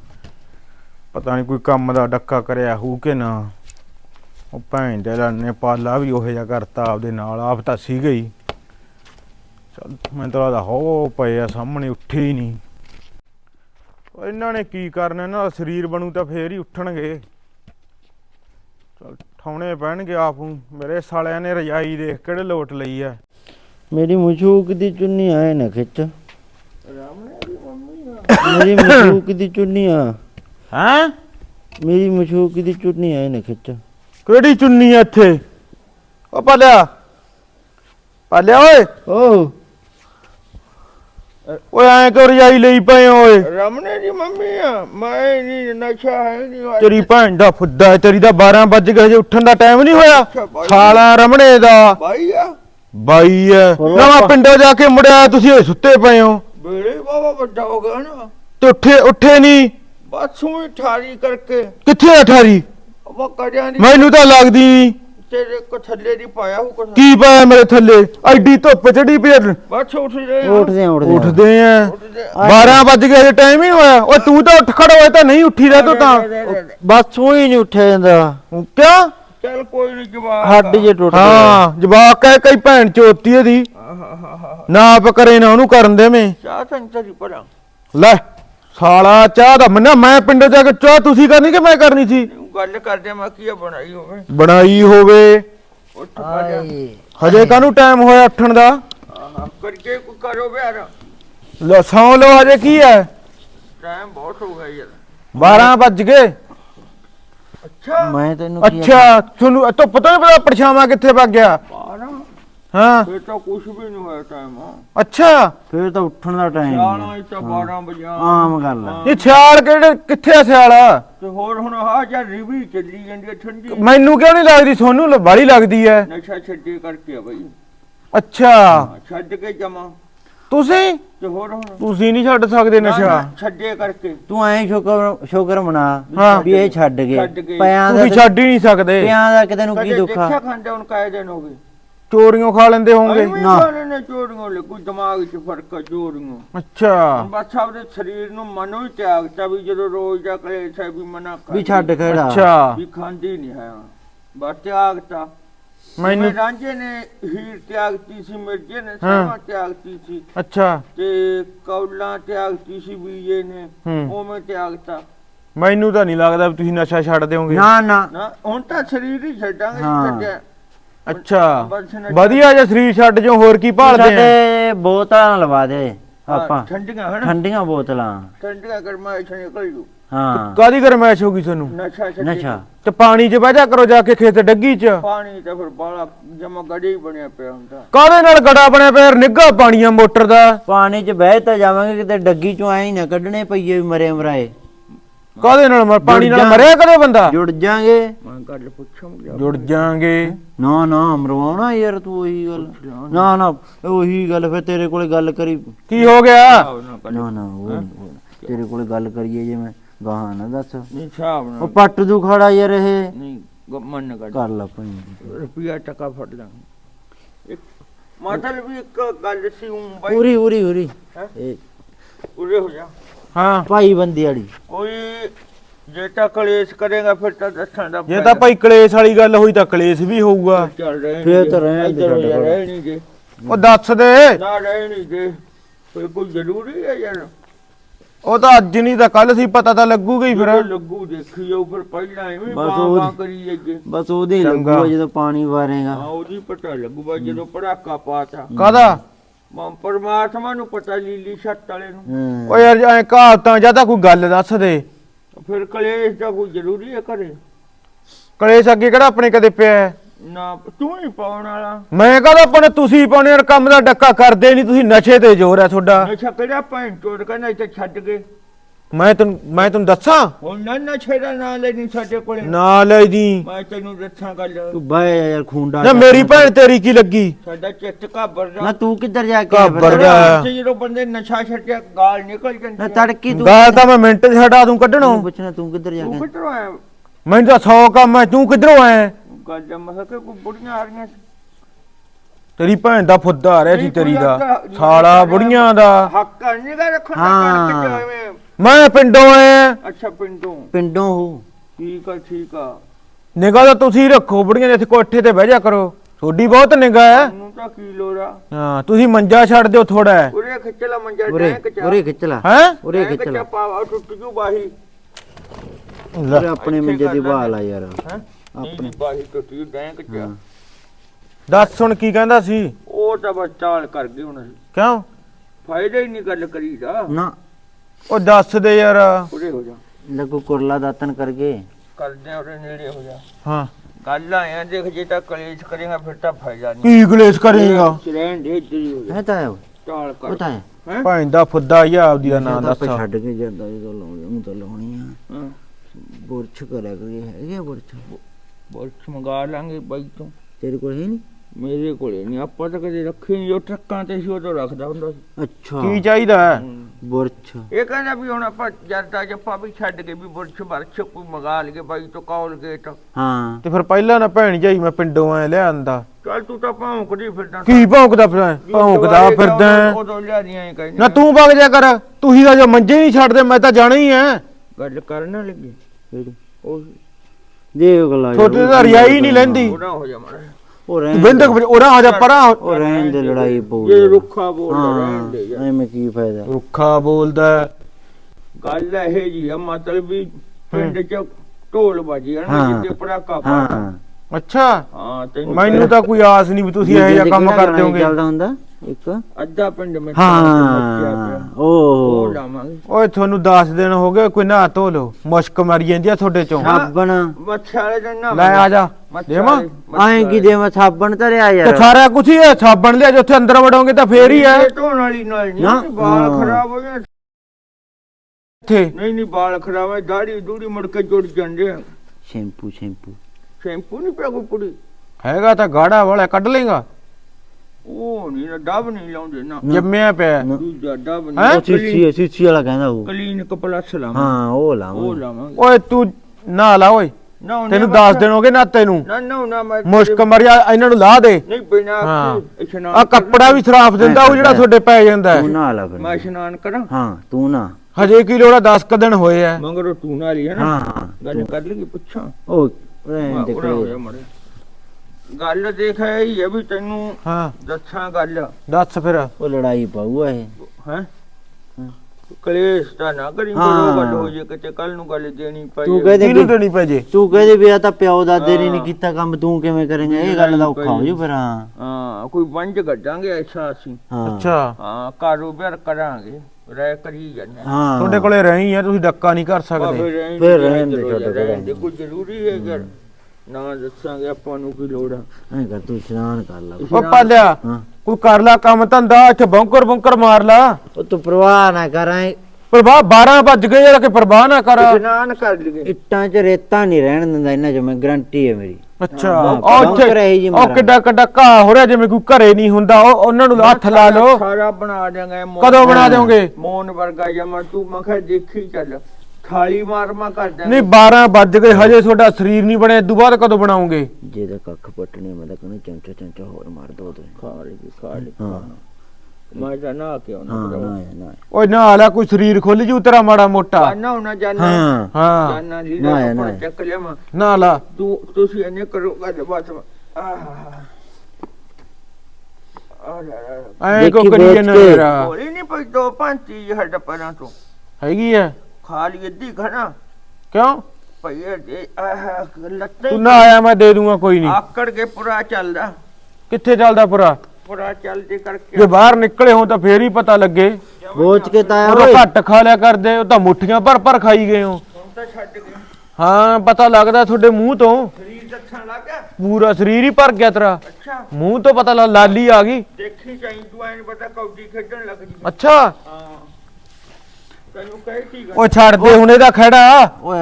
ਪਤਾ ਨਹੀਂ ਕੋਈ ਕੰਮ ਦਾ ਡੱਕਾ ਕਰਿਆ ਹੋਊ ਕਿ ਨਾ। ਉਹ ਭੈਣ ਦੇ ਲਾਨੇ ਪਾਲਾ ਵੀ ਉਹੋ ਜਿਹਾ ਕਰਤਾ ਆਪਦੇ ਨਾਲ ਆਪ ਤਾਂ ਸੀਗਾ ਹੀ। ਚਲ ਮੈਂ ਤਾਂ ਲੱਗਦਾ ਹੋ ਪਏ ਆ ਸਾਹਮਣੇ ਉੱਠੇ ਹੀ ਨਹੀਂ। ਉਹ ਇਹਨਾਂ ਨੇ ਕੀ ਕਰਨਾ? ਇਹਨਾਂ ਦਾ ਸਰੀਰ ਬਣੂ ਤਾਂ ਫੇਰ ਹੀ ਉੱਠਣਗੇ। ਚਲ ਠਾਉਣੇ ਪੈਣਗੇ ਆਪ ਨੂੰ। ਮੇਰੇ ਸਾਲਿਆਂ ਨੇ ਰਜਾਈ ਦੇਖ ਕਿਹੜੇ ਲੋਟ ਲਈ ਆ। ਮੇਰੀ ਮਸ਼ੂਕ ਦੀ ਚੁੰਨੀ ਆਏ ਨਾ ਖਿੱਚ। ਮੇਰੀ ਮਸ਼ੂਕ ਦੀ ਚੁੰਨੀ ਆ। ਹੈਂ? ਮੇਰੀ ਮਸ਼ੂਕ ਦੀ ਚੁੰਨੀ ਆਏ ਨਾ ਖਿੱਚ। ਕਿਹੜੀ ਚੁੰਨੀ ਆ ਇੱਥੇ? ਓ ਪਾਲਿਆ। ਪਾਲਿਆ ਓਏ। ਓ ਓਏ ਐਂ ਕਿਉਂ ਰਜਾਈ ਲਈ ਪਏ ਓਏ? ਰਮਨੇ ਦੀ ਮੰਮੀ ਆ ਮੈਂ ਨਹੀਂ ਨਸ਼ਾ ਹੈ ਨਹੀਂ ਤੇਰੀ ਭੈਣ ਦਾ ਫੁੱਦਾ ਹੈ, ਤੇਰੀ ਦਾ 12 ਵੱਜ ਗਏ ਹਜੇ ਉੱਠਣ ਦਾ ਟਾਈਮ ਨਹੀਂ ਹੋਇਆ। ਸਾਲਾ ਰਮਣੇ ਦਾ। ਭਾਈ ਆ? ਬਾਈ ਹੋਰ ਨਵਾਂ ਪਿੰਡੋਂ ਜਾ ਕੇ ਮੁੜਿਆ ਤੁਸੀਂ ਹੋਏ ਸੁੱਤੇ ਪਏ ਹੋ। ਬੇੜੇ ਬਾਬਾ ਵੱਡਾ ਹੋ ਗਿਆ ਨਾ। ਤੇ ਉੱਠੇ ਉੱਠੇ ਨਹੀਂ। ਬਸ ਠਾਰੀ ਕਰਕੇ। ਕਿੱਥੇ ਆ ਠਾਰੀ ਉਹ ਕਰਿਆ ਦੀ ਮੈਨੂੰ ਤਾਂ ਲੱਗਦੀ ਨੀ। ਤੇਰੇ ਕੋ ਥੱਲੇ ਦੀ ਪਾਇਆ ਹੋ ਕੁਛ। ਕੀ ਪਾਇਆ ਮੇਰੇ ਥੱਲੇ? ਐਡੀ ਧੁੱਪ ਚੜੀ ਪਈ ਆ। ਬਸ ਉੱਠ ਰਹੇ ਉੱਠਦੇ ਆ ਉੱਠਦੇ ਆ। ਉੱਠਦੇ ਆ ਉੱਠਦੇ 12 ਵੱਜ ਗਏ ਹਜੇ ਟਾਈਮ ਹੀ ਹੋਇਆ। ਓਏ ਤੂੰ ਤਾਂ ਉੱਠ ਖੜਾ ਹੋਇਆ ਤਾਂ ਨਹੀਂ ਉੱਠੀ ਰਹਿ ਤੂੰ ਤਾਂ। ਬਸ ਉਹ ਹੀ ਨਹੀਂ ਉੱਠਿਆ ਜਾਂਦਾ। ਕਿਉਂ ਚੱਲ ਕੋਈ ਨਹੀਂ ਜਵਾਬ ਹੱਡ ਜੇ ਟੁੱਟ ਗਏ ਹਾਂ ਜਵਾਕ ਕਹਿ ਕਈ ਭੈਣ ਚੋਤੀ ਇਹਦੀ। ਨਾ ਆਪ ਕਰੇ ਨਾ ਉਹਨੂੰ ਕਰਨ ਦੇਵੇਂ। ਚਾਹ ਸੰਤਰੀ ਪੜਾ ਲੈ ਸਾਲਾ ਚਾਹ ਦਾ ਮੰਨਾ। ਮੈਂ ਪਿੰਡੋਂ ਜਾ ਕੇ ਚਾਹ ਤੁਸੀਂ ਕਰਨੀ ਕਿ ਮੈਂ ਕਰਨੀ ਸੀ? ਗੱਲ ਕਰਦੇ ਮੈਂ ਕੀ ਬਣਾਈ ਹੋਵੇ। ਬਣਾਈ ਹੋਵੇ। ਉੱਠ ਪੜਿਆ ਆਏ ਹਜੇ ਕਾਹਨੂੰ ਟਾਈਮ ਹੋਇਆ ਉੱਠਣ ਦਾ? ਆਹ ਕਰਕੇ ਕੋ ਕਰੋ ਬਿਆਰ ਲੈ ਸੌ ਲੋ ਹਜੇ ਕੀ ਹੈ? ਟਾਈਮ ਬਹੁਤ ਹੋ ਗਿਆ ਯਾਰ। 12 ਵੱਜ ਗਏ। ਅੱਛਾ। ਮੈਂ ਤੈਨੂੰ ਕੀ ਅੱਛਾ ਤੁਹਾਨੂੰ ਤੋਂ ਪਤਾ ਨਹੀਂ ਪਤਾ ਪਰਛਾਵਾਂ ਕਿੱਥੇ ਵਗ ਗਿਆ? 12 ਹਾਂ। ਫੇਰ ਤਾਂ ਕੁਝ ਵੀ ਨਹੀਂ ਹੋਇਆ ਟਾਈਮ ਅੱਛਾ। ਫੇਰ ਤਾਂ ਉੱਠਣ ਦਾ ਟਾਈਮ ਚਾਲਾਂ ਇੱਥੇ 12 ਵਜੇ ਆਮ ਗੱਲ ਆ। ਇਹ ਸਿਆਲ ਕਿਹੜੇ ਕਿੱਥੇ ਆ ਸਿਆਲ? ਤੇ ਹੋਰ ਹੁਣ ਆ ਜਾਂ ਰਿਵੀ ਚੱਲੀ ਜਾਂਦੀ ਹੈ ਠੰਡੀ। ਮੈਨੂੰ ਕਿਉਂ ਨਹੀਂ ਲੱਗਦੀ? ਸੋਨੂੰ ਬਾੜੀ ਲੱਗਦੀ ਹੈ ਨਸ਼ਾ ਛੱਡੇ ਕਰਕੇ ਆ ਬਈ। ਅੱਛਾ। ਹਾਂ, ਛੱਡ ਕੇ ਜਮਾ। ਤੁਸੀਂ? ਤੇ ਹੋਰ ਹੁਣ? ਤੁਸੀਂ ਨਹੀਂ ਛੱਡ ਸਕਦੇ ਨਸ਼ਾ। ਛੱਡੇ ਕਰਕੇ। ਤੂੰ ਐਂ ਸ਼ੁਕਰ ਸ਼ੁਕਰ ਮਨਾ ਹਾਂ। ਵੀ ਇਹ ਛੱਡ ਗਏ। ਪਿਆਂ ਦਾ ਤੁਸੀਂ ਛੱਡ ਹੀ ਨਹੀਂ ਸਕਦੇ। ਪਿਆਂ ਦਾ ਕਿਤੇ ਨੂੰ ਕੀ ਦੁੱਖ ਦੇਖਿਆ ਖਾਂਦੇ ਹੁਣ ਕਾਇ ਦਿਨ ਹੋ ਗਏ? ਚੋਰੀਆਂ ਖਾ ਲੈਂਦੇ ਹੋਵੋਗੇ? ਐਵੇਂ ਨਾ। ਖਾਣੇ ਨੇ ਚੋਰੀਆਂ ਲੱਗੂ ਦਿਮਾਗ 'ਚ ਫ਼ਰਕ ਆ ਚੋਰੀਆਂ। ਅੱਛਾ। ਬਸ ਸਭ ਦੇ ਸਰੀਰ ਨੂੰ ਮਨੋਂ ਹੀ ਤਿਆਗਤਾ ਵੀ ਜਦੋਂ ਰੋਜ਼ ਦਾ ਕਲੇਸ਼ ਹੈ ਵੀ ਮਨਾ ਕਰ ਵੀ ਛੱਡ ਖੜਾ ਅੱਛਾ। ਵੀ ਖਾਂਦੀ ਨਹੀਂ ਹੈ। ਬਸ ਤਿਆਗਤਾ ਮੈਨੂੰ ਮੈਨੂੰ ਰਾਂਝੇ ਨੇ ਹੀਰ ਤਿਆਗਤੀ ਸੀ ਮਿਰਜੇ ਨੇ। ਸਾਵਾ ਤਿਆਗਤੀ ਸੀ। ਅੱਛਾ। ਤੇ ਕੌਲਾਂ ਤਿਆਗਤੀ ਸੀ ਬੀਜੇ ਨੇ। ਹੂੰ। ਉਵੇਂ ਤਿਆਗਤਾ ਮੈਨੂੰ ਤਾਂ ਨਹੀਂ ਲੱਗਦਾ ਵੀ ਤੁਸੀਂ ਨਸ਼ਾ ਛੱਡ ਦਿਓਗੇ। ਨਾ ਨਾ। ਨਾ ਹੁਣ ਤਾਂ ਸਰੀਰ ਹੀ ਛੱਡਾਂਗੇ ਹਾਂ। ਛੱਡਿਆ। ਅੱਛਾ। ਵਧੀਆ ਜੇ ਸਰੀਰ ਛੱਡ ਜੋ ਹੋਰ ਕੀ ਭਾਲਦੇ ਆ? ਸਾਡੇ ਬੋਤਲਾਂ ਲਵਾ ਦੇ ਹਾਂ, ਆਪਾਂ। ਠੰਡੀਆਂ ਹਨਾ? ਠੰਡੀਆਂ ਬੋਤਲਾਂ। ਠੰਡੀਆਂ ਗਰਮਾ ਇੱਥੇ ਨਿਕਲ ਜੂ। ਹਾਂ। ਕਾਦੀ ਗਰਮੈਸ਼ ਹੋਗੀ ਤੁਹਾਨੂੰ? ਨਸ਼ਾ ਨਸ਼ਾ। ਤੇ ਪਾਣੀ 'ਚ ਬਹਿ ਜਾ ਕਰੋ ਜਾ ਕੇ ਖੇਤ ਡੱਗੀ 'ਚ। ਪਾਣੀ ਤਾਂ ਫਿਰ ਬਾਲਾ ਜਮਾ ਗੜੀ ਹੀ ਬਣਿਆ ਪਿਆ ਹੁੰਦਾ। ਕਾਦੇ ਨਾਲ ਗੜਾ ਬਣਿਆ ਪਿਆ ਯਾਰ? ਨਿੱਘਾ ਪਾਣੀ ਆ ਮੋਟਰ ਦਾ। ਪਾਣੀ 'ਚ ਬਹਿ ਤਾਂ ਜਾਵਾਂਗੇ ਕਿਤੇ ਡੱਗੀ 'ਚੋਂ ਐਂ ਹੀ ਨਾ ਕੱਢਣੇ ਪਈਏ ਵੀ ਮਰੇ ਮਰਾਏ। ਕਾਹਦੇ ਨਾਲ ਮਰ ਪਾਣੀ ਨਾਲ। ਮਰਿਆ ਕਦੇ ਬੰਦਾ? ਜੁੜ ਜਾਾਂਗੇ। ਮੈਂ ਗੱਲ ਪੁੱਛਾਂਗਾ ਜੁੜ ਜਾਾਂਗੇ। ਨਾ ਨਾ ਮਰਵਾਉਣਾ ਯਾਰ ਤੂੰ ਉਹੀ ਗੱਲ। ਨਾ ਨਾ ਉਹੀ ਗੱਲ ਫਿਰ ਤੇਰੇ ਕੋਲੇ ਗੱਲ ਕਰੀ। ਕੀ ਹੋ ਗਿਆ? ਨਾ ਨਾ ਉਹ ਨੀ, ਉਹ ਨੀ। ਤੇਰੇ ਕੋਲੇ ਗੱਲ ਕਰੀਏ ਜੇ ਮੈਂ ਗਾਹਾਂ ਨਾ ਦੱਸ। ਨਹੀਂ ਹਿਸਾਬ ਉਹ ਨਾਲ ਪੱਟ ਦੂ ਖੜਾ ਯਾਰ ਇਹ। ਨਹੀਂ ਮੰਨ ਕਰ। ਕਰ ਲਾ ਭਾਈ। ਰੁਪਿਆ ਟਕਾ ਫੜ ਲਾਂਗੇ। ਇੱਕ ਮਤਲਬ ਵੀ ਇੱਕ ਗੱਲ ਸੀ ਉਂ ਬਾਈ। ਉਰੀ ਉਰੀ ਉਰੀ। ਹੈਂ? ਇਹ ਉਰੇ ਹੋ ਜਾ। ਹਾਂ। ਭਾਈ ਬੰਦੀ ਵਾਲੀ। ਕੋਈ ਜੇ ਤਾਂ ਕਲੇਸ਼ ਕਰੇਗਾ ਫਿਰ ਤਾਂ ਦੱਸਾਂ ਦਾ ਜੇ ਤਾਂ ਭਾਈ ਕਲੇਸ਼ ਵਾਲੀ ਗੱਲ ਹੋਈ ਤਾਂ ਕਲੇਸ਼ ਵੀ ਹੋਊਗਾ। ਚੱਲ ਰਹੇ ਫਿਰ ਤਾਂ ਰਹਿਣ ਦੇ ਸਾਡੇ ਕੋਲ। ਰਹੇ ਨਹੀਂ ਜੇ ਉਹ ਦੱਸ ਦੇ। ਨਾ ਰਹੇ ਨਹੀਂ ਜੇ ਕੋਈ ਕੋਈ ਜ਼ਰੂਰੀ ਹੈ ਯਾਰ? ਉਹ ਤਾਂ ਅੱਜ ਨਹੀਂ ਤਾਂ ਕੱਲ ਸੀ ਪਤਾ ਤਾਂ ਲੱਗੂਗਾ ਹੀ ਫਿਰ। ਜਦੋਂ ਲੱਗੂ ਦੇਖੀ ਜਾਓ ਫਿਰ ਪਹਿਲਾਂ ਐਵੇਂ ਬਸ ਉਹ- ਕਰੀ ਅੱਗੇ ਬਸ ਉਹਦੇ ਹੀ ਚੰਗਾ। ਲੱਗੂਗਾ ਜਦੋਂ ਪਾਣੀ ਵਾਰੇਗਾ। ਹਾਂ ਉਹਦੀ ਪਤਾ ਲੱਗੂਗਾ ਜਦੋਂ ਪੜਾਕਾ ਪਾਤਾ। ਕਾਦਾ ਮਾਂ ਪਰਮਾਤਮਾ ਨੂੰ ਪਤਾ ਲੀਲੀ ਛੱਤ ਵਾਲੇ ਨੂੰ। ਓ ਯਾਰ ਐ ਕਹਾਵਤਾਂ ਜਾਂ ਤਾਂ ਕੋਈ ਗੱਲ ਦੱਸ ਦੇ। ਫਿਰ ਕਲੇਸ਼ ਦਾ ਕੋਈ ਜ਼ਰੂਰੀ ਹੈ ਕਰੇ ਕਲੇਸ਼ ਅੱਗੇ ਕਿਹੜਾ ਆਪਣੇ ਕਦੇ ਪਿਆ ਹੈ? ਨਾ ਤੂੰ ਹੀ ਪਾਉਣ ਵਾਲਾ। ਮੈਂ ਕਹਦਾ ਆਪਣੇ ਤੁਸੀਂ ਪਾਉਣੇ ਯਾਰ ਕੰਮ ਦਾ ਡੱਕਾ ਕਰਦੇ ਨਹੀਂ ਤੁਸੀਂ ਨਸ਼ੇ ਤੇ ਜ਼ੋਰ ਹੈ ਤੁਹਾਡਾ। ਨਸ਼ਾ ਕਿਹੜਾ ਭੈਣ ਚੋਦ ਕਹਿੰਦਾ ਇੱਥੇ ਛੱਡ ਗਏ। ਮੈਂ ਤੈਨੂੰ ਮੈਂ ਤੈਨੂੰ ਦੱਸਾਂ? ਹੁਣ ਨਾ ਨਸ਼ੇ ਦਾ ਨਾਂ ਲੈ ਨਹੀਂ ਸਾਡੇ ਕੋਲੇ। ਨਾ ਲੈ ਦੀ ਮੈਂ ਤੈਨੂੰ ਦੱਸਾਂ ਗੱਲ। ਤੂੰ ਬਾਏ ਯਾਰ ਖੁੰਡਾ ਨਾ ਮੇਰੀ ਭੈਣ ਤੇਰੀ ਕੀ ਲੱਗੀ? ਸਾਡਾ ਚਿੱਤ ਘਾਬਰ ਨਾ ਤੂੰ ਕਿੱਧਰ ਜਾ ਕੇ ਘਾਬਰ ਆਇਆ? ਜਦੋਂ ਬੰਦੇ ਨਸ਼ਾ ਛੱਡਿਆ ਗਾਲ ਨਿਕਲ ਜਾਂਦੀ ਨਾ। ਤੜਕੀ ਤੂੰ ਗਾਲ ਤਾਂ ਮੈਂ ਮਿੰਟ 'ਚ ਛਡਾ ਦੂੰ ਕੱਢਣੋਂ। ਤੂੰ ਪੁੱਛਣਾ ਤੂੰ ਕਿੱਧਰ ਜਾ ਤੂੰ ਕੇ? ਕਿੱਧਰੋਂ ਆਇਆ? ਮੈਨੂੰ ਤਾਂ 100 ਕੰਮ ਹੈ ਤੂੰ ਕਿੱਧਰੋਂ ਆਇਆ? ਗੱਲ ਸਕੇ ਕੋਈ ਬੁੜੀਆਂ ਆ ਰਹੀਆਂ ਸੀ। ਤੇਰੀ ਭੈਣ ਦਾ ਫੁੱਦਾ ਆ ਰਿਹਾ ਸੀ ਤੇਰੀ ਦਾ। ਸਾਲਾ ਬੁੜੀਆਂ ਦਾ। ਹੱਕ ਨਹੀਂ ਗਾ ਰੱਖਣ ਦਾ ਹਾਂ। ਕਣਕ ਚ ਐਵੇਂ ਮੈਂ ਪਿੰਡੋਂ ਆਇਆ। ਅੱਛਾ ਪਿੰਡੋਂ। ਪਿੰਡੋਂ ਹੋ। ਠੀਕ ਆ ਠੀਕ ਆ। ਨਿਗਾਹ ਤਾਂ ਤੁਸੀਂ ਰੱਖੋ ਬੁੜੀਆਂ ਦੇ ਇੱਥੇ ਕੋਠੇ ਤੇ ਬਹਿ ਜਾ ਕਰੋ। ਤੁਹਾਡੀ ਬਹੁਤ ਨਿਗਾਹ ਹੈ। ਨੂੰ ਤਾਂ ਕੀ ਲੋੜਾ ਹਾਂ ਤੁਸੀਂ ਮੰਜਾ ਛੱਡ ਦਿਓ ਥੋੜਾ ਹੈ ਉਰੇ ਖਿੱਚਲਾ ਮੰਜਾ ਉਰੇ ਟੈਂਕ ਚ ਉਰੇ ਖਿੱਚ ਲਾ ਹੈਂ? ਉਰੇ ਖਿੱਚ ਲਾ ਪਾਵਾ ਟੁੱਟ ਜੂ ਬਾਹੀ। ਉਰੇ ਆਪਣੇ ਮੰਜੇ ਦੀ ਬਾਲ ਆ ਯਾਰ। ਹੈ? ਆਪਣੇ। ਬਾਹੀ ਟੁੱਟ ਜੂ ਟੈਂਕ ਚ। ਦੱਸ ਹੁਣ ਕੀ ਕਹਿੰਦਾ ਸੀ? ਉਹ ਤਾਂ ਬਸ ਚਾਲ ਕਰ ਗਏ ਹੁਣ। ਕਿਉਂ? ਫਾਇਦਾ ਹੀ ਨਹੀਂ ਗੱਲ ਕਰੀਦਾ ਨਾ ਉਹ ਦੱਸ ਦੇ ਯਾਰ। ਉਰੇ ਹੋ ਜਾ। ਲੱਗੂ ਕੁਰਲਾ ਦਾਤਨ ਕਰਕੇ। ਕਰਦੇ ਉਰੇ ਨੇੜੇ ਹੋ ਜਾ। ਹਾਂ। ਗੱਲ ਆਇਆ ਦੇਖ ਜੇ ਤਾਂ ਕਲੇਸ਼ ਕਰੇਗਾ ਫਿਰ ਤਾਂ ਫਾਇਦਾ ਨਹੀਂ ਕੀ ਗਲੇਸ਼ ਕਰੇਗਾ? ਰਹਿਣ ਦੇ ਇੱਧਰ ਹੀ ਹੋ ਜਾ। ਹੈ ਤਾਂ ਹੈ ਉਹ। ਚਾਲ ਕਰ। ਉਹ ਤਾਂ ਹੈ। ਹੈ? ਦਾ ਫੁੱਦਾ ਹੀ ਆ ਆਪਦੀ ਦਾ ਨਾਂ ਦੱਸ ਆਪਾਂ ਛੱਡ ਕੇ ਜਾਂਦਾ ਜਦੋਂ ਲਾਉਣੀ ਉਹ ਤਾਂ ਲਾਉਣੀ ਆ। ਹਾਂ। ਬੁਰਛ ਕਰਿਆ ਕਰੀ ਹੈਗੇ ਬੁਰਛ ਬੋਲਚ ਮੰਗਾ ਲਾਂਗੇ ਬਾਈ ਤੋਂ। ਤੇਰੇ ਕੋਲ ਹੈ ਨਹੀਂ ਮੇਰੇ ਕੋਲੇ ਨਹੀਂ। ਆਪਾਂ ਤਾਂ ਕਦੇ ਰੱਖੇ ਨਹੀਂ। ਉਹ ਟਰੱਕਾਂ ਤੇ ਸੀ ਉਹ ਤੋਂ ਰੱਖਦਾ ਹੁੰਦਾ ਸੀ। ਅੱਛਾ। ਕੀ ਚਾਹੀਦਾ ਹੈ? ਬੁਰਛ ਇਹ ਕਹਿੰਦਾ ਵੀ ਹੁਣ ਆਪਾਂ ਜਰਦਾ ਜੱਪਾ ਵੀ ਛੱਡ ਕੇ ਵੀ ਬੁਰਛ ਬਰਛ ਕੋਈ ਮੰਗਾ ਲਈਏ ਬਾਈ ਤੋਂ ਕਾਲ ਗੇਟ। ਹਾਂ। ਤੇ ਫਿਰ ਪਹਿਲਾਂ ਨਾ ਭੈਣ ਜਾਈ ਮੈਂ ਪਿੰਡੋਂ ਆਇਆ ਲਿਆਂਦਾ ਚੱਲ ਤੂੰ ਤਾਂ ਭੌਂਕਦੀ ਫਿਰਦਾ। ਕੀ ਭੌਂਕਦਾ ਫਿਰਾਂ ਭੌਂਕਦਾ ਫਿਰਦਾ ਉਦੋਂ ਲਿਆਦੀਆਂ ਹੀ ਕਹਿੰਦੇ ਨਾ ਤੂੰ ਵਗ ਜਾ ਕਰ। ਤੁਸੀਂ ਤਾਂ ਜੋ ਮੰਜੇ ਨਹੀਂ ਛੱਡਦੇ ਮੈਂ ਤਾਂ ਜਾਣਾ ਹੀ ਐ। ਗੱਲ ਕਰਨ ਲੱਗੇ। ਉਹ ਦੇ ਗਲਾ ਛੋਟੇ ਤਾਂ ਰਿਆਈ ਨਹੀਂ ਲੈਂਦੀ। ਉਹਦਾ ਹੋ ਜਾ ਮਾਰਾ ਉਹ ਰਹਿਣ ਬਿੰਦਕ ਉਰਾ ਹੋ ਜਾ ਪਰਾਂ ਹੋ। ਉਹ ਰਹਿਣ ਦੇ ਲੜਾਈ ਪਊ ਇਹ ਰੁੱਖਾ ਬੋਲਦਾ ਰਹਿਣ ਦੇ ਯਾਰ। ਐਵੇਂ ਕੀ ਫਾਇਦਾ? ਰੁੱਖਾ ਬੋਲਦਾ। ਹੈ। ਗੱਲ ਇਹ ਜੀ ਆ ਮਤਲਬ ਵੀ ਪਿੰਡ ਚ ਢੋਲ ਵੱਜਿਆ ਨਾ ਹਾਂ। ਜਿੱਤੇ ਪੜਾਕਾ ਹਾਂ। ਪਾਣਾ ਅੱਛਾ। ਹਾਂ ਤੈਨੂੰ ਮੈਨੂੰ ਤਾਂ ਕੋਈ ਆਸ ਨਹੀਂ ਵੀ ਤੁਸੀਂ ਇਹੋ ਜਿਹਾ ਕੰਮ ਕਰ ਦਿਓਗੇ ਚੱਲਦਾ ਹੁੰਦਾ। ਇੱਕ? ਅੱਧਾ ਪਿੰਡ ਮੇ ਹਾਂ। ਉਹ ਉਹ ਲਾਵਾਂਗੇ। ਓਏ ਤੁਹਾਨੂੰ 10 ਦਿਨ ਹੋ ਗਏ ਕੋਈ ਨਹਾ ਧੋ ਲਓ। ਮੁਸ਼ਕ ਮਰੀ ਜਾਂਦੀ ਆ ਤੁਹਾਡੇ ਚੋਂ। ਸਾਬਣ। ਮੱਛਾਲੇ ਦਾ ਨਾ ਲੈ ਆ ਜਾ। ਦੇਵਾਂ? ਐਂ ਕੀ ਦੇਵਾਂ? ਸਾਬਣ ਧਰਿਆ ਤੇ ਯਾਰ। ਸਾਰਾ ਕੁਝ ਹੀ ਹੈ ਸਾਬਣ ਲਿਆ ਜੇ ਉੱਥੇ ਅੰਦਰ ਵੜੋਗੇ ਤਾਂ ਫੇਰ ਹੀ ਹੈ। ਧੋਣ ਵਾਲੀ ਨਾਲ ਨਾ, ਨਹੀਂ ਬਾਲ ਹਾਂ। ਖਰਾਬ ਹੋ ਗਏ ਇੱਥੇ। ਨਹੀਂ ਨਹੀਂ ਬਾਲ ਖਰਾਬ ਹੈ ਦਾੜੀ ਦੂੜੀ ਮੁੜ ਕੇ ਜੁੜ ਜਾਂਦੇ ਆ। Shampoo shampoo. ਸ਼ੈਂਪੂ ਨਹੀਂ ਪਿਆ ਕੋਈ ਕੁੜੀ। ਹੈਗਾ ਤਾਂ ਗਾੜਾ ਵਾਲਾ ਕੱਢ ਲੇਗਾ ਉਹ ਨਹੀਂ ਨਾ ਡੱਬ ਨਹੀਂ ਲਾਉਂਦੇ ਨਾ। ਨਾ। ਜੰਮਿਆ ਪਿਆ ਨਾ। ਦੂਜਾ ਡੱਬ ਉਹ ਨਹੀਂ ਸੀਸੀ ਸੀਸੀ ਵਾਲਾ ਕਹਿੰਦਾ ਉਹ। ਕਲੀਨਿਕ ਪਲੱਸ ਲਾਵਾਂ। ਹਾਂ ਉਹ ਉਹ ਲਾਵਾਂ। ਲਾਵਾਂਗੇ ਓਏ ਤੂੰ ਨਹਾ ਲਾ ਓਏ। ਨਾ ਉਹਨੇ ਤੈਨੂੰ ਬਸ- 10 ਦਿਨ ਹੋ ਗਏ ਨਾਤੇ ਨੂੰ ਨਾ ਨਾ ਨਾ ਮੈਂ ਮੁਸ਼ਕ ਮਰਿਆ ਇਹਨਾਂ ਨੂੰ ਲਾ ਦੇ। ਨਹੀਂ ਬਿਨਾ ਹਾਂ। ਇਸ਼ਨਾਨ ਆ ਕੱਪੜਾ ਵੀ ਸਰਾਫ ਦਿੰਦਾ ਉਹ ਜਿਹੜਾ ਤੁਹਾਡੇ ਪੈ ਜਾਂਦਾ ਤੂੰ। ਨਾ ਲਾ ਮੈਂ ਫਿਰ ਇਸ਼ਨਾਨ ਕਰਾਂ? ਹਾਂ ਤੂੰ ਨਾ। ਹਜੇ ਕੀ ਲੋੜਾ 10 ਕ ਦਿਨ ਹੋਏ ਆ। ਮੰਗਰੋ ਤੂੰ ਨਾਲ ਹੀ ਹੈ ਨਾ। ਹਾਂ ਗੱਲ ਕਰ ਲਈ ਪੁੱਛਾਂ। ਉਹ ਰਹਿਣ ਦੇ ਕੋਲੇ ਮੜੇ ਗੱਲ ਦੇਖ ਇਹ ਹੈ ਵੀ ਤੈਨੂੰ ਹਾਂ। ਦੱਸਾਂ ਗੱਲ। ਦੱਸ ਫਿਰ। ਉਹ ਲੜਾਈ ਪਾਊ ਇਹ। ਹੈ? ਹਾਂ। ਕਲੇਸ਼ ਤਾਂ ਨਾ ਕਰੀ। ਬਰੋ ਗੱਲ ਹੋ ਜੇ ਕਿਤੇ ਕੱਲ ਨੂੰ ਗੱਲ ਦੇਣੀ ਪਈ ਤੂੰ ਕਹਦੇ ਕਿਹਨੂੰ ਦੇਣੀ ਪੈ ਜੇ? ਤੂੰ ਕਹਦੇ ਵੀ ਆ ਤਾਂ ਪਿਓ ਦਾਦੇ ਨੇ ਨਹੀਂ ਕੀਤਾ ਕੰਮ ਤੂੰ ਕਿਵੇਂ ਕਰੇਂਗਾ? ਇਹ ਗੱਲ ਦਾ ਔਖਾ ਹੋ ਜੂ ਫਿਰ ਹਾਂ। ਹਾਂ ਕੋਈ ਵੰਜ ਕੱਢਾਂਗੇ ਐਸਾ ਅਸੀਂ। ਅੱਛਾ। ਹਾਂ ਕਾਰੋਬਾਰ ਕਰਾਂਗੇ ਰਹਿ ਕਰੀ ਜਾਂਦੇ ਹਾਂ। ਤੁਹਾਡੇ ਕੋਲੇ ਰਹੀ ਆ ਤੁਸੀਂ ਡੱਕਾ ਨਹੀਂ ਕਰ ਸਕਦੇ। ਫਿਰ ਰਹਿਣ ਦੇ ਤੁਹਾਡੇ ਕੋਲ। ਕੋਈ ਜ਼ਰੂਰੀ ਹੈ ਯਾਰ ਨਾ ਦੱਸਾਂਗੇ ਆਪਾਂ ਨੂੰ ਕੀ ਲੋੜ ਆ। ਐਂ ਕਰ ਤੂੰ ਇਸ਼ਨਾਨ ਕਰ ਲੈ। ਓ ਪਾਲਿਆ ਹਾਂ। ਕੋਈ ਕਰ ਲਾ ਕੰਮ ਧੰਦਾ ਇੱਥੇ ਬੌਂਕਰ ਬੌਂਕਰ ਮਾਰ ਲਾ। ਉਹ ਤੂੰ ਪ੍ਰਵਾਹ ਨਾ ਕਰਾਂ ਪ੍ਰਵਾਹ 12 ਵੱਜ ਗਏ ਯਾਰ ਕਿ ਪ੍ਰਵਾਹ ਨਾ ਕਰ। ਇਸ਼ਨਾਨ ਕਰ ਲਈਏ। ਇੱਟਾਂ 'ਚ ਰੇਤਾ ਨਹੀਂ ਰਹਿਣ ਦਿੰਦਾ ਇਹਨਾਂ 'ਚ ਮੈਂ ਗਰੰਟੀ ਹੈ ਮੇਰੀ। ਅੱਛਾ ਉਹ ਬੰਕਰ ਇਹੀ ਜਿਹੀ ਉਹ ਮਾਰਾਂਗੇ। ਕਿੱਡਾ ਕਿੱਡਾ ਘਾਹ ਹੋ ਰਿਹਾ ਜਿਵੇਂ ਕੋਈ ਘਰੇ ਨਹੀਂ ਹੁੰਦਾ ਉਹ ਉਹਨਾਂ ਨੂੰ ਹੱਥ ਲਾ ਲਓ। ਸਾਰਾ ਬਣਾ ਦੇਂਗੇ ਕਦੋਂ ਬਣਾ ਦਿਓਗੇ? ਮੋਨ ਵਰਗਾ ਜਮਾ ਤੂੰ ਮੈਂ ਕਿਹਾ ਦੇਖੀ ਚੱਲ। ਥਾਲੀ ਮਾਰ ਮਾ ਕਰ ਦੇ ਨਹੀਂ 12 ਵੱਜ ਗਏ ਹਜੇ ਤੁਹਾਡਾ ਸਰੀਰ ਨਹੀਂ ਬਣਿਆ ਇਦੋਂ ਬਾਅਦ ਕਦੋਂ ਬਣਾਉਂਗੇ? ਜੇ ਤਾਂ ਕੱਖ ਪੱਟਣੇ ਮੈਂ ਤਾਂ ਕਹਿੰਦਾ ਚਮਚਾ ਚਮਚਾ ਹੋਰ ਮਾਰ ਦੋ ਤੇ ਖਾ ਲਈ ਖਾ ਲਈ। ਹਾਂ। ਮੈਂ ਤਾਂ ਨਾ ਕਿਉਂ ਨਾ ਹਾਂ ਕਰਾਉਂ ਨਾ ਨਾ ਓਏ ਨਾ ਆਲਾ ਕੋਈ ਸਰੀਰ ਖੁੱਲ ਜੂ ਤੇਰਾ ਮਾੜਾ ਮੋਟਾ। ਜਾਨਾ ਹੁਣਾ ਜਾਨਾ ਹਾਂ। ਹਾਂ। ਜਾਨਾ ਜੀ ਨਾ, ਦਾ ਨਾ। ਚੱਕ ਲਿਆ ਮੈਂ ਨਾ ਆਲਾ ਤੂੰ ਤੁਸੀਂ ਇਹਨੇ ਕਰੋ ਗੱਲ ਬਾਤ ਆਹ। ਆ ਲੈ ਐ ਦੇਖੀ ਕੋ ਕਰੀ ਵੇਚ ਜਨਾ ਕੇ। ਯਾਰ ਹੋਲੀ ਨਹੀਂ ਪਈ ਦੋ ਪੰਜ ਚੀਜ਼ ਹੱਡ ਪਰਾਂ ਤੋਂ। ਹੈਗੀ ਐ? ਖਾ ਲਈ ਅੱਧੀ ਘਣਾ ਕਿਉਂ? ਪਈ ਦੇ ਆਹ ਲੱਤੇ ਤੂੰ ਨਾ ਆਇਆ ਮੈਂ ਦੇ ਦੂੰਗਾ ਕੋਈ ਨਹੀਂ। ਆਕੜ ਕੇ ਪੂਰਾ ਚੱਲਦਾ। ਕਿੱਥੇ ਚੱਲਦਾ ਪੁਰਾ? ਪੂਰਾ ਚੱਲਦੇ ਕਰਕੇ। ਜੇ ਬਾਹਰ ਨਿਕਲੇ ਹੋ ਤਾਂ ਫੇਰ ਹੀ ਪਤਾ ਲੱਗੇ। ਬੋਚ ਕੇ ਤਾਇਆ ਉਹ ਓਏ ਘੱਟ ਖਾ ਲਿਆ ਕਰਦੇ ਉਹ ਤਾਂ ਮੁੱਠੀਆਂ ਭਰ ਭਰ ਖਾਈ ਗਏ ਹੋ। ਹੁਣ ਤਾਂ ਛੱਡ ਗਏ ਹਾਂ ਪਤਾ ਲੱਗਦਾ ਤੁਹਾਡੇ ਮੂੰਹ ਤੋਂ। ਸਰੀਰ ਦੱਸਣ ਲੱਗਾ ਪੂਰਾ ਸਰੀਰ ਹੀ ਭਰ ਗਿਆ ਤੇਰਾ। ਅੱਛਾ। ਮੂੰਹ ਤੋਂ ਪਤਾ ਲੱਗ ਲਾਲੀ ਆ ਗਈ। ਦੇਖੀ ਜਾਈ ਤੂੰ ਐਨ ਪਤਾ ਕੌਡੀ ਖੇਡਣ ਲੱਗ ਜੀ। ਅੱਛਾ। ਹਾਂ। ਤੈਨੂੰ ਕਹਿ ਕੀ ਉਹ ਛੱਡ ਦੇ ਹੁਣ ਇਹਦਾ ਖੜਾ ਓਏ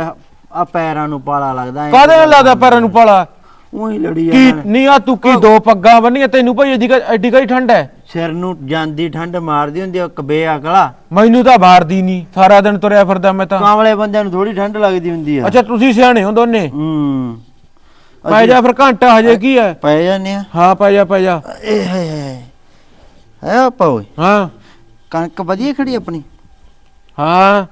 ਆ ਪੈਰਾਂ ਨੂੰ ਪਾਲਾ ਲੱਗਦਾ ਕਾਹਦੇ ਨਾਲ ਲੱਗਦਾ ਪੈਰਾਂ ਨੂੰ ਪਾਲਾ? ਉਹੀ ਲੜੀ ਕੀ ਜਾਂਦਾ ਨਹੀਂ ਆ ਤੂੰ ਕੀ ਦੋ ਪੱਗਾਂ ਬੰਨੀਆਂ? ਤੈਨੂੰ ਭਾਈ ਐਡੀ ਐਡੀ ਕਾਈ ਠੰਡ ਹੈ ਸਿਰ ਨੂੰ ਜਾਂਦੀ ਠੰਡ ਮਾਰਦੀ ਹੁੰਦੀ ਆ ਕਬੇ ਅਕਲਾ। ਮੈਨੂੰ ਤਾਂ ਮਾਰਦੀ ਨਹੀਂ ਸਾਰਾ ਦਿਨ ਤੁਰਿਆ ਫਿਰਦਾ ਮੈਂ ਤਾਂ। ਕਾਂਵਲੇ ਬੰਦਿਆਂ ਨੂੰ ਥੋੜੀ ਠੰਡ ਲੱਗਦੀ ਹੁੰਦੀ ਆ। ਅੱਛਾ ਤੁਸੀਂ ਸਿਆਣੇ ਹੋ ਦੋਨੇ? ਹੂੰ। ਪੈ ਜਾ ਫਿਰ ਘੰਟਾ ਹਜੇ ਕੀ ਹੈ ਪੈ ਜਾਂਦੇ ਆ। ਹਾਂ ਪੈ ਜਾ ਪੈ ਜਾ। ਏ ਹਾਏ ਹਾਏ ਹੈ ਆਪਾ ਓਏ। ਹਾਂ। ਕਣਕ ਵਧੀਆ ਖੜੀ ਆਪਣੀ? ਹਾਂ।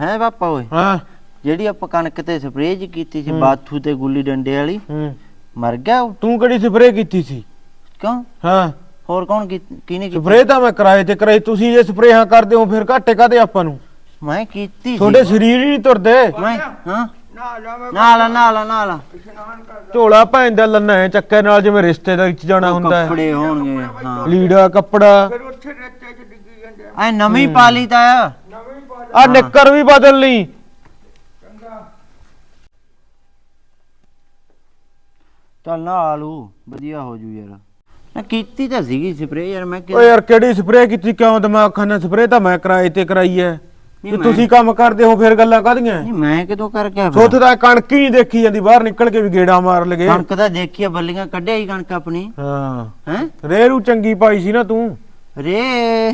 ਹੈ ਪਾਪਾ ਓਏ? ਹਾਂ। ਜਿਹੜੀ ਆਪਾਂ ਕਣਕ ਤੇ ਸਪਰੇਅ ਜੀ ਕੀਤੀ ਸੀ ਬਾਥੂ ਤੇ ਗੁੱਲੀ ਡੰਡੇ ਵਾਲੀ ਹੂੰ। ਮਰ ਗਿਆ ਉਹ? ਤੂੰ ਕਿਹੜੀ ਸਪਰੇਅ ਕੀਤੀ ਸੀ? ਕਿਉਂ? ਹਾਂ। ਹੋਰ ਕੌਣ ਕੀ- ਕਿਹਨੇ ਕੀਤੀ? ਸਪਰੇਅ ਤਾਂ ਮੈਂ ਕਿਰਾਏ ਤੇ ਕਰਾਈ ਤੁਸੀਂ ਜੇ ਸਪਰੇਹਾਂ ਕਰਦੇ ਹੋ ਫਿਰ ਘਾਟੇ ਕਾਦੇ ਆਪਾਂ ਨੂੰ? ਮੈਂ ਕੀਤੀ ਸੀ। ਤੁਹਾਡੇ ਸਰੀਰ ਹੀ ਨਹੀਂ ਤੁਰਦੇ। ਮੈਂ ਹਾਂ। ਨਾ ਲਾ ਮੈਂ ਨਾਲ ਨਾਲ ਨਾਲ। ਝੋਲਾ ਭੈਣ ਦਾ ਲੰਨਾ ਹੈ ਚੱਕੇ ਨਾਲ ਜਿਵੇਂ ਰਿਸ਼ਤੇਦਾਰੀ ਚ ਜਾਣਾ ਹੁੰਦਾ ਹੈ। ਕੱਪੜੇ ਹੋਣਗੇ ਹਾਂ। ਲੀੜਾ ਕੱਪੜਾ। ਫਿਰ ਉੱਥੇ ਰੱਤੇ ਚ ਡਿੱਗੀ ਜਾਂਦੇ ਆ। ਐ ਨਵੀਂ ਪਾ ਲਈ ਤਾਂ ਆ। ਆ ਨਿੱਕਰ ਵੀ ਬਦਲ ਲਈ। ਚੰਗਾ। ਚੱਲ ਨਾ ਆਲੂ ਵਧੀਆ ਹੋ ਜੂ ਯਾਰ। ਮੈਂ ਕੀਤੀ ਤਾਂ ਸੀਗੀ ਸਪਰੇਅ ਯਾਰ ਮੈਂ ਓ ਕਿ ਯਾਰ ਕਿਹੜੀ ਸਪਰੇਅ ਕੀਤੀ ਕਿਉਂ ਦਿਮਾਗ ਖਾਨਾ ਸਪਰੇਅ ਤਾਂ ਮੈਂ ਕਿਰਾਏ ਤੇ ਕਰਾਈ ਐ। ਮੈਂ- ਤੁਸੀਂ ਕੰਮ ਕਰਦੇ ਹੋ ਫਿਰ ਗੱਲਾਂ ਕਾਹਦੀਆਂ? ਨਹੀਂ ਮੈਂ ਕਿਦੋਂ ਕਰ ਗਿਆ ਸੋਥ ਦਾ ਕਣਕ ਹੀ ਨਹੀਂ ਦੇਖੀ ਜਾਂਦੀ ਬਾਹਰ ਨਿਕਲ ਕੇ ਵੀ ਗੇੜਾ ਮਾਰ ਲਗੇ। ਕਣਕ ਤਾਂ ਦੇਖੀ ਆ ਬੱਲੀਆਂ ਕੱਢਿਆ ਹੀ ਕਣਕ ਆਪਣੀ। ਹਾਂ। ਹੈ? ਰੇਰੂ ਚੰਗੀ ਪਾਈ ਸੀ ਨਾ ਤੂੰ। ਰੇ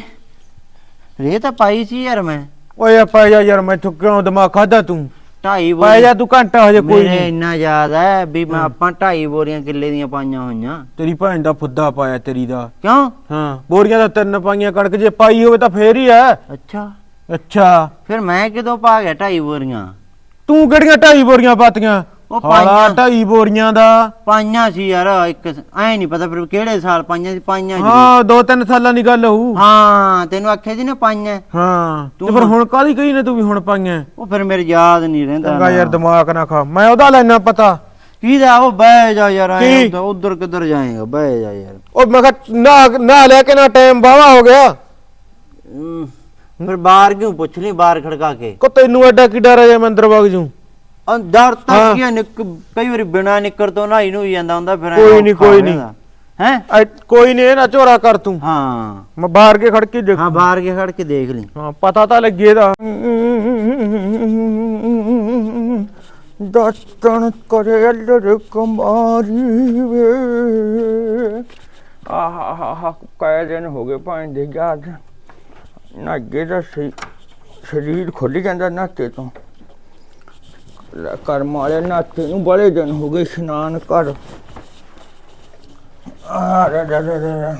ਰੇ ਤਾਂ ਪਾਈ ਸੀ ਯਾਰ ਮੈਂ। ਓਏ ਪੈ ਜਾ ਯਾਰ ਮੈਥੋਂ ਕਿਉਂ ਦਿਮਾਗ ਖਾਦਾ ਤੂੰ? ਢਾਈ ਪੈ ਬੋਰੀ ਜਾ ਤੂੰ ਘੰਟਾ ਹਜੇ ਕੋਈ ਮੇਰੇ ਨਹੀਂ। ਇੰਨਾ ਯਾਦ ਹੈ ਵੀ ਮੈਂ ਆਪਾਂ ਢਾਈ ਬੋਰੀਆਂ ਕਿੱਲੇ ਦੀਆਂ ਪਾਈਆਂ ਹੋਈਆਂ। ਤੇਰੀ ਭੈਣ ਦਾ ਫੁੱਦਾ ਪਾਇਆ ਤੇਰੀ ਦਾ। ਕਿਉਂ? ਹਾਂ ਬੋਰੀਆਂ ਦਾ ਤਿੰਨ ਪਾਈਆਂ ਕਣਕ ਜੇ ਪਾਈ ਹੋਵੇ ਤਾਂ ਫੇਰ ਹੀ ਐ ਅੱਛਾ। ਅੱਛਾ। ਫਿਰ ਮੈਂ ਕਿਦੋਂ ਪਾ ਗਿਆ ਢਾਈ ਬੋਰੀਆਂ? ਤੂੰ ਕਿਹੜੀਆਂ ਢਾਈ ਬੋਰੀਆਂ ਪਾਤੀਆਂ? ਉਹ ਹਾਲਾ ਪਾਈਆਂ। ਢਾਈ ਬੋਰੀਆਂ ਦਾ। ਪਾਈਆਂ ਸੀ ਯਾਰ ਇੱਕ ਐ ਨਹੀਂ ਪਤਾ ਫਿਰ ਕਿਹੜੇ ਸਾਲ ਪਾਈਆਂ ਸੀ ਪਾਈਆਂ ਸੀ। ਹਾਂ ਦੋ ਤਿੰਨ ਸਾਲਾਂ ਦੀ ਗੱਲ ਹੋਊ। ਹਾਂ ਤੈਨੂੰ ਆਖਿਆ ਸੀ ਨਾ ਪਾਈਆਂ। ਹਾਂ ਤੇ ਤੂੰ ਫਿਰ ਹੁਣ ਕਾਹਦੀ ਕਹੀ ਨੇ ਤੂੰ ਵੀ ਹੁਣ ਪਾਈਆਂ? ਉਹ ਫਿਰ ਮੇਰੇ ਯਾਦ ਨਹੀਂ ਰਹਿੰਦਾ ਚੰਗਾ ਯਾਰ। ਦਿਮਾਗ ਨਾ ਖਾ। ਮੈਂ ਉਹਦਾ ਲੈਣਾ ਪਤਾ। ਕਿਹਦਾ ਉਹ ਬਹਿ ਜਾ ਯਾਰ ਕੀ? ਐ ਉਧਰ ਕਿੱਧਰ ਜਾਏਗਾ ਬਹਿ ਜਾ ਯਾਰ। ਉਹ ਮੈਂ ਕਿਹਾ ਨਾ ਨਾ ਲੈ ਕੇ ਨਾ ਟਾਈਮ ਬਾਵਾ ਹੋ ਗਿਆ। ਫਿਰ ਬਾਹਰ ਕਿਉਂ ਪੁੱਛ ਲਈ ਬਾਹਰ ਖੜਕਾ ਕੇ? ਕੋ ਤੈਨੂੰ ਐਡਾ ਕੀ ਡਰ ਆ ਜੇ ਮੈਂ ਅੰਦਰ ਵਗ ਜੂ ਅੰਦਰ ਹਾਂ। ਤੱਕ ਕੀ ਨਿਕ ਕਈ ਵਾਰੀ ਬਿਨਾ ਨਿੱਕਰ ਤੋਂ ਨਹਾਈ ਨੂੰ ਜਾਂਦਾ ਹੁੰਦਾ ਫਿਰ ਕੋਈ ਨੀ, ਕੋਈ ਨੀ। ਹੈ? ਕੋਈ ਨਹੀਂ ਇਹ ਨਾ ਝੋਰਾ ਕਰ ਤੂੰ। ਹਾਂ। ਮੈਂ ਬਾਹਰ ਕੇ ਖੜ ਕੇ ਦੇਖ ਹਾਂ ਬਾਹਰ ਕੇ ਖੜ ਕੇ ਦੇਖ ਲਈ। ਹਾਂ ਪਤਾ ਤਾਂ ਲੱਗੇ ਇਹਦਾ। ਦਸਤਨ ਕਰੇ ਅੱਲਰ ਕੁਮਾਰੀ ਵੇ। ਆਹਾ ਹਾ ਹਾ ਕਈ ਦਿਨ ਹੋ ਗਏ ਭਾਂ ਦੇ ਯਾਦ ਨਾ ਅੱਗੇ ਦਾ ਸਹੀ ਸਰੀਰ ਖੁੱਲ ਜਾਂਦਾ ਨਾਤੇ ਤੋਂ। ਲੈ ਕਰਮ ਵਾਲੇ ਨਾਤੇ ਨੂੰ ਬੜੇ ਦਿਨ ਹੋ ਗਏ ਇਸ਼ਨਾਨ ਕਰ। ਆ, ਰ ਰ ਰ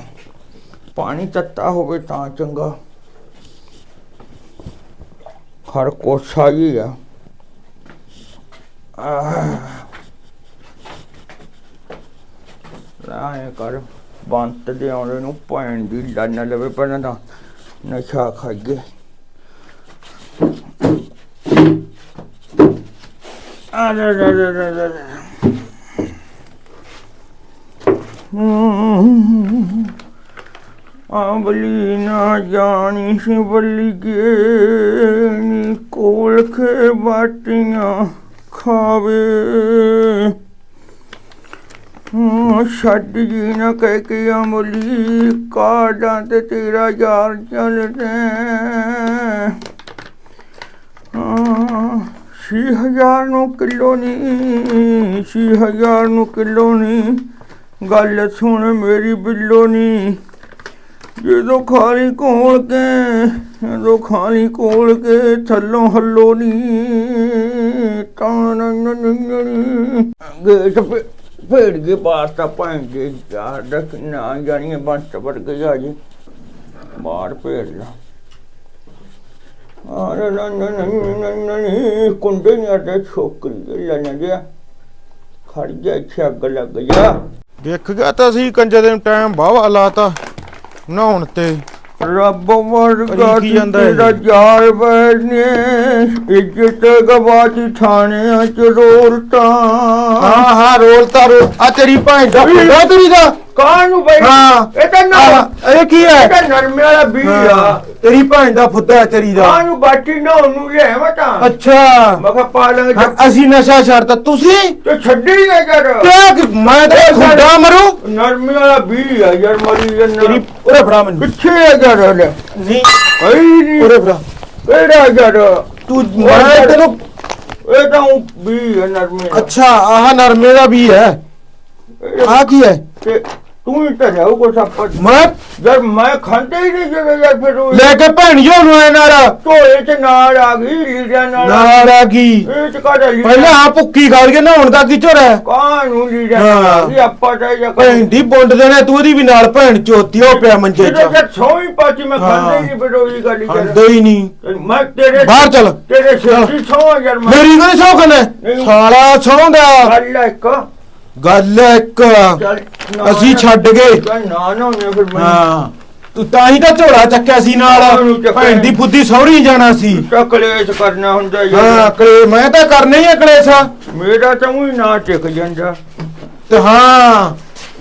ਪਾਣੀ ਤੱਤਾ ਹੋਵੇ ਤਾਂ ਚੰਗਾ। ਖਰ ਕੋਸਾ ਹੀ ਆ। ਆਹ ਲਾਏ ਕਰ, ਬੰਤ ਦੇ ਆਉਣੇ ਨੂੰ ਭੈਣ ਦੀ ਲੰਨ ਲਵੇ ਪਹਿਲਾਂ ਤਾਂ ਨਸ਼ਾ ਖਾਈਏ। ਆਂਬਲੀ ਨਾ ਜਾਣੀ ਸ਼ਿਵਲੀ ਨੀ ਕੋਲ ਖੇ ਬਾਟੀਆਂ ਖਾਵੇ। ਛੱਡ ਜੀ ਨਾ ਕਹਿ ਕੇ ਅਮਲੀ ਕਾਡਾਂ ਤੇ ਤੇਰਾ ਯਾਰ ਚੱਲਦੇ ਆ 6000 ਨੂੰ ਕਿਲੋ ਨਹੀਂ 6000 ਨੂੰ ਕਿਲੋ ਨਹੀਂ ਗੱਲ ਸੁਣ ਮੇਰੀ ਬਿੱਲੋ ਨਹੀਂ ਜਦੋਂ ਖਾਲੀ ਕੋਲ ਕੇ, ਜਦੋਂ ਖਾਲੀ ਕੋਲ ਕੇ ਥੱਲੋਂ ਹੱਲੋ ਨਹੀਂ ਤਾਂ ਗੇਟ ਫੇੜ ਕੇ ਪਾਸਤਾ ਪਾਣ ਕੇ ਯਾਰ ਰੱਖ ਨਾ ਜਾਣੀਏ ਬਸ ਟਪੜ ਕੇ ਜਾ ਜੀ। ਬਾਹਰ ਫੇੜ ਲਾ। ਕੁੰਡੇ ਨੇ ਅੜੇ ਛੋਕਰੀ ਲੈ ਨਾ ਗਿਆ ਖੜ ਜਾ ਇੱਥੇ ਅੱਗ ਲੱਗ ਜਾ ਦੇਖ ਗਿਆ ਤਾਂ ਸੀ ਕੰਜਰ ਦੇ ਟਾਈਮ ਬਾਵਾ ਲਾਤਾ ਨਹਾਉਣ ਤੇ। ਰੱਬ ਵਰਗਾ? ਤੇਰਾ ਯਾਰ ਬੈਠਨੇ ਇੱਜ਼ਤ ਗਵਾਚੀ ਥਾਣਿਆਂ ਚ ਰੋਲਤਾ। ਹਾਂ ਹਾਂ ਰੋਲਤਾ ਰੋਲ ਆ ਤੇਰੀ ਭੈਣ ਦਾ ਤੇਰੀ ਦਾ? ਕਾਹਨੂੰ ਬਈ? ਹਾਂ। ਇਹ ਤਾਂ ਨਾ ਆਹ, ਇਹ ਕੀ ਹੈ? ਇਹ ਤਾਂ ਨਰਮੇ ਵਾਲਾ ਬੀਜ ਆ। ਹਾਂ, ਤੇਰੀ ਭੈਣ ਦਾ ਫੁੱਟਾ ਹੈ ਤੇਰੀ ਦਾ। ਕਾਹਨੂੰ ਬਾਟੀ ਨਾ ਉਹਨੂੰ ਲੈ ਮਤਾ ਅੱਛਾ। ਮੈਂ ਕਿਹਾ ਪਾਲਾਂ ਹਾਂ, ਅਸੀਂ ਨਸ਼ਾ ਛੱਡਤਾ। ਤੁਸੀਂ? ਤੇ ਛੱਡੀ ਨਾ ਯਾਰ ਕਿਆ ਕਿ ਮੈਂ ਤੇ ਖੁੱਡਾ ਮਰੂ? ਨਰਮੇ ਵਾਲਾ ਬੀਜ ਆ ਯਾਰ ਮਰੀ ਤੇਰੀ ਜੰਨਾ ਉਰੇ ਫੜਾ ਮੈਨੂੰ। ਪਿੱਛੇ ਆ ਯਾਰ ਹਲੇ ਨਹੀਂ। ਕੋਈ ਨਹੀਂ ਉਰੇ ਫੜਾ। ਕਿਹੜਾ ਯਾਰ? ਤੂੰ ਮੈਂ ਤੈਨੂੰ। ਇਹ ਤਾਂ ਬੀਜ ਹੈ ਨਰਮੇ ਦਾ। ਅੱਛਾ ਆਹ ਨਰਮੇ ਦਾ ਵੀ ਹੈ। ਇਹ- ਆ ਕੀ ਹੈ? ਤੇ ਤੂੰ ਹੀ ਤਾਂ ਜਾਉ ਕੋ ਸਭ ਮੈਂ ਯਾਰ ਮੈਂ ਖਾਂਦੇ ਹੀ ਨਹੀਂ ਜਦੋਂ ਯਾਰ ਫਿਰ ਉਹ ਲੈ ਕੇ ਭੈਣੀਓ ਨੂੰ ਐ ਨਾਲ। ਢੋਏ ਚ ਨਾਲ ਆ ਗਈ ਲੀਡਿਆਂ ਨਾਲ ਨਾਲ ਆ ਗਈ। ਇਹ ਚ ਕਾਹਦਾ ਲੀਡਿਆਂ ਪਹਿਲਾਂ ਆ ਭੁੱਕੀ ਖਾ ਕੇ ਨਹਾਉਣ ਦਾ ਕੀ ਝੋਰਾ ਹੈ? ਕਾਂ ਨੂੰ ਲੀਡਿਆਂ ਨਾਲ ਗਈ ਆਪਾਂ ਤਾਂ ਜਾਂ ਭੈਣ ਦੀ ਬੁੰਡ ਦੇਣਾ ਤੂੰ ਉਹਦੀ ਵੀ ਨਾਲ ਭੈਣ ਚੋਤੀ ਹੋ ਪਿਆ ਮੰਜੇ 'ਚ। ਜਦ ਸੌਂ ਹੀ ਪਾਚੀ ਮੈਂ। ਖਾਂਦੇ ਹੀ ਨਹੀਂ ਫਿਰ ਉਹੀ ਗੱਲ ਹੀ ਖਾਂਦੇ ਹੀ ਨਹੀਂ। ਮੈਂ ਤੇਰੇ ਬਾਹਰ ਚੱਲ। ਤੇਰੇ ਸਿਰ ਦੀ ਸੌਂ ਯਾਰ ਮੇਰੀ ਕੋਈ ਸੌਖਣ ਹੈ ਨਹੀਂ। ਸਾਲਾ ਸੌਂਦਾ ਗੱਲ ਇੱਕ। ਗੱਲ ਇੱਕ। ਅਸੀਂ ਛੱਡ ਗਏ। ਨਾ ਨਾ ਉਹਨੇ ਫਿਰ ਮੈਂ ਹਾਂ। ਤੂੰ ਤਾਂ ਹੀ ਤਾਂ ਝੋਲਾ ਚੱਕਿਆ ਸੀ ਨਾਲ। ਭੈਣ ਦੀ ਫੁੱਦੀ ਸੌਰੀ ਜਾਣਾ ਸੀ। ਕਲੇਸ਼ ਕਰਨਾ ਹੁੰਦਾ ਹਾਂ ਯਾਰ ਕਲੇ ਮੈਂ ਤਾਂ ਕਰਨਾ ਹੀ ਹੈ ਕਲੇਸ਼ਾ। ਮੇਰਾ ਤਾਂ ਉਹੀ ਨਾ ਟਿਕ ਜਾਂਦਾ। ਤੇ ਹਾਂ।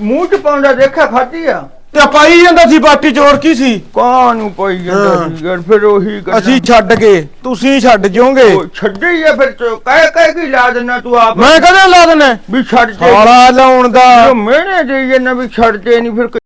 ਮੂੰਹ ਚ ਪਾਉਂਦਾ ਦੇਖਿਆ ਖਾਧੀ ਆ? ਤੇ ਪਾਈ ਜਾਂਦਾ ਸੀ ਬਾਟੀ ਚੋਰ ਕੀ ਸੀ? ਕਾਂ ਨੂੰ ਪਈ ਜਾਂਦਾ ਹਾਂ। ਸੀ ਯਾਰ ਫਿਰ ਉਹੀ ਗੱਲਾਂ। ਅਸੀਂ ਛੱਡ ਗਏ ਤੁਸੀਂ ਛੱਡ ਜਿਓਗੇ। ਉਹ ਛੱਡੇ ਹੀ ਆ ਫਿਰ ਤੂੰ ਕਹਿ ਕਹਿ ਕੇ ਲਾ ਦੇਣਾ ਤੂੰ ਆਪ। ਮੈਂ ਕਦੇ ਲਾ ਦੇਣਾ ਵੀ ਛੱਡ ਦੇ ਸਾਲਾ ਲਾਉਣ ਦਾ। ਜੋ ਮੈਨੇ ਦੇ ਜਨਾ ਵੀ ਛੱਡਦੇ ਨਹੀਂ ਫਿਰ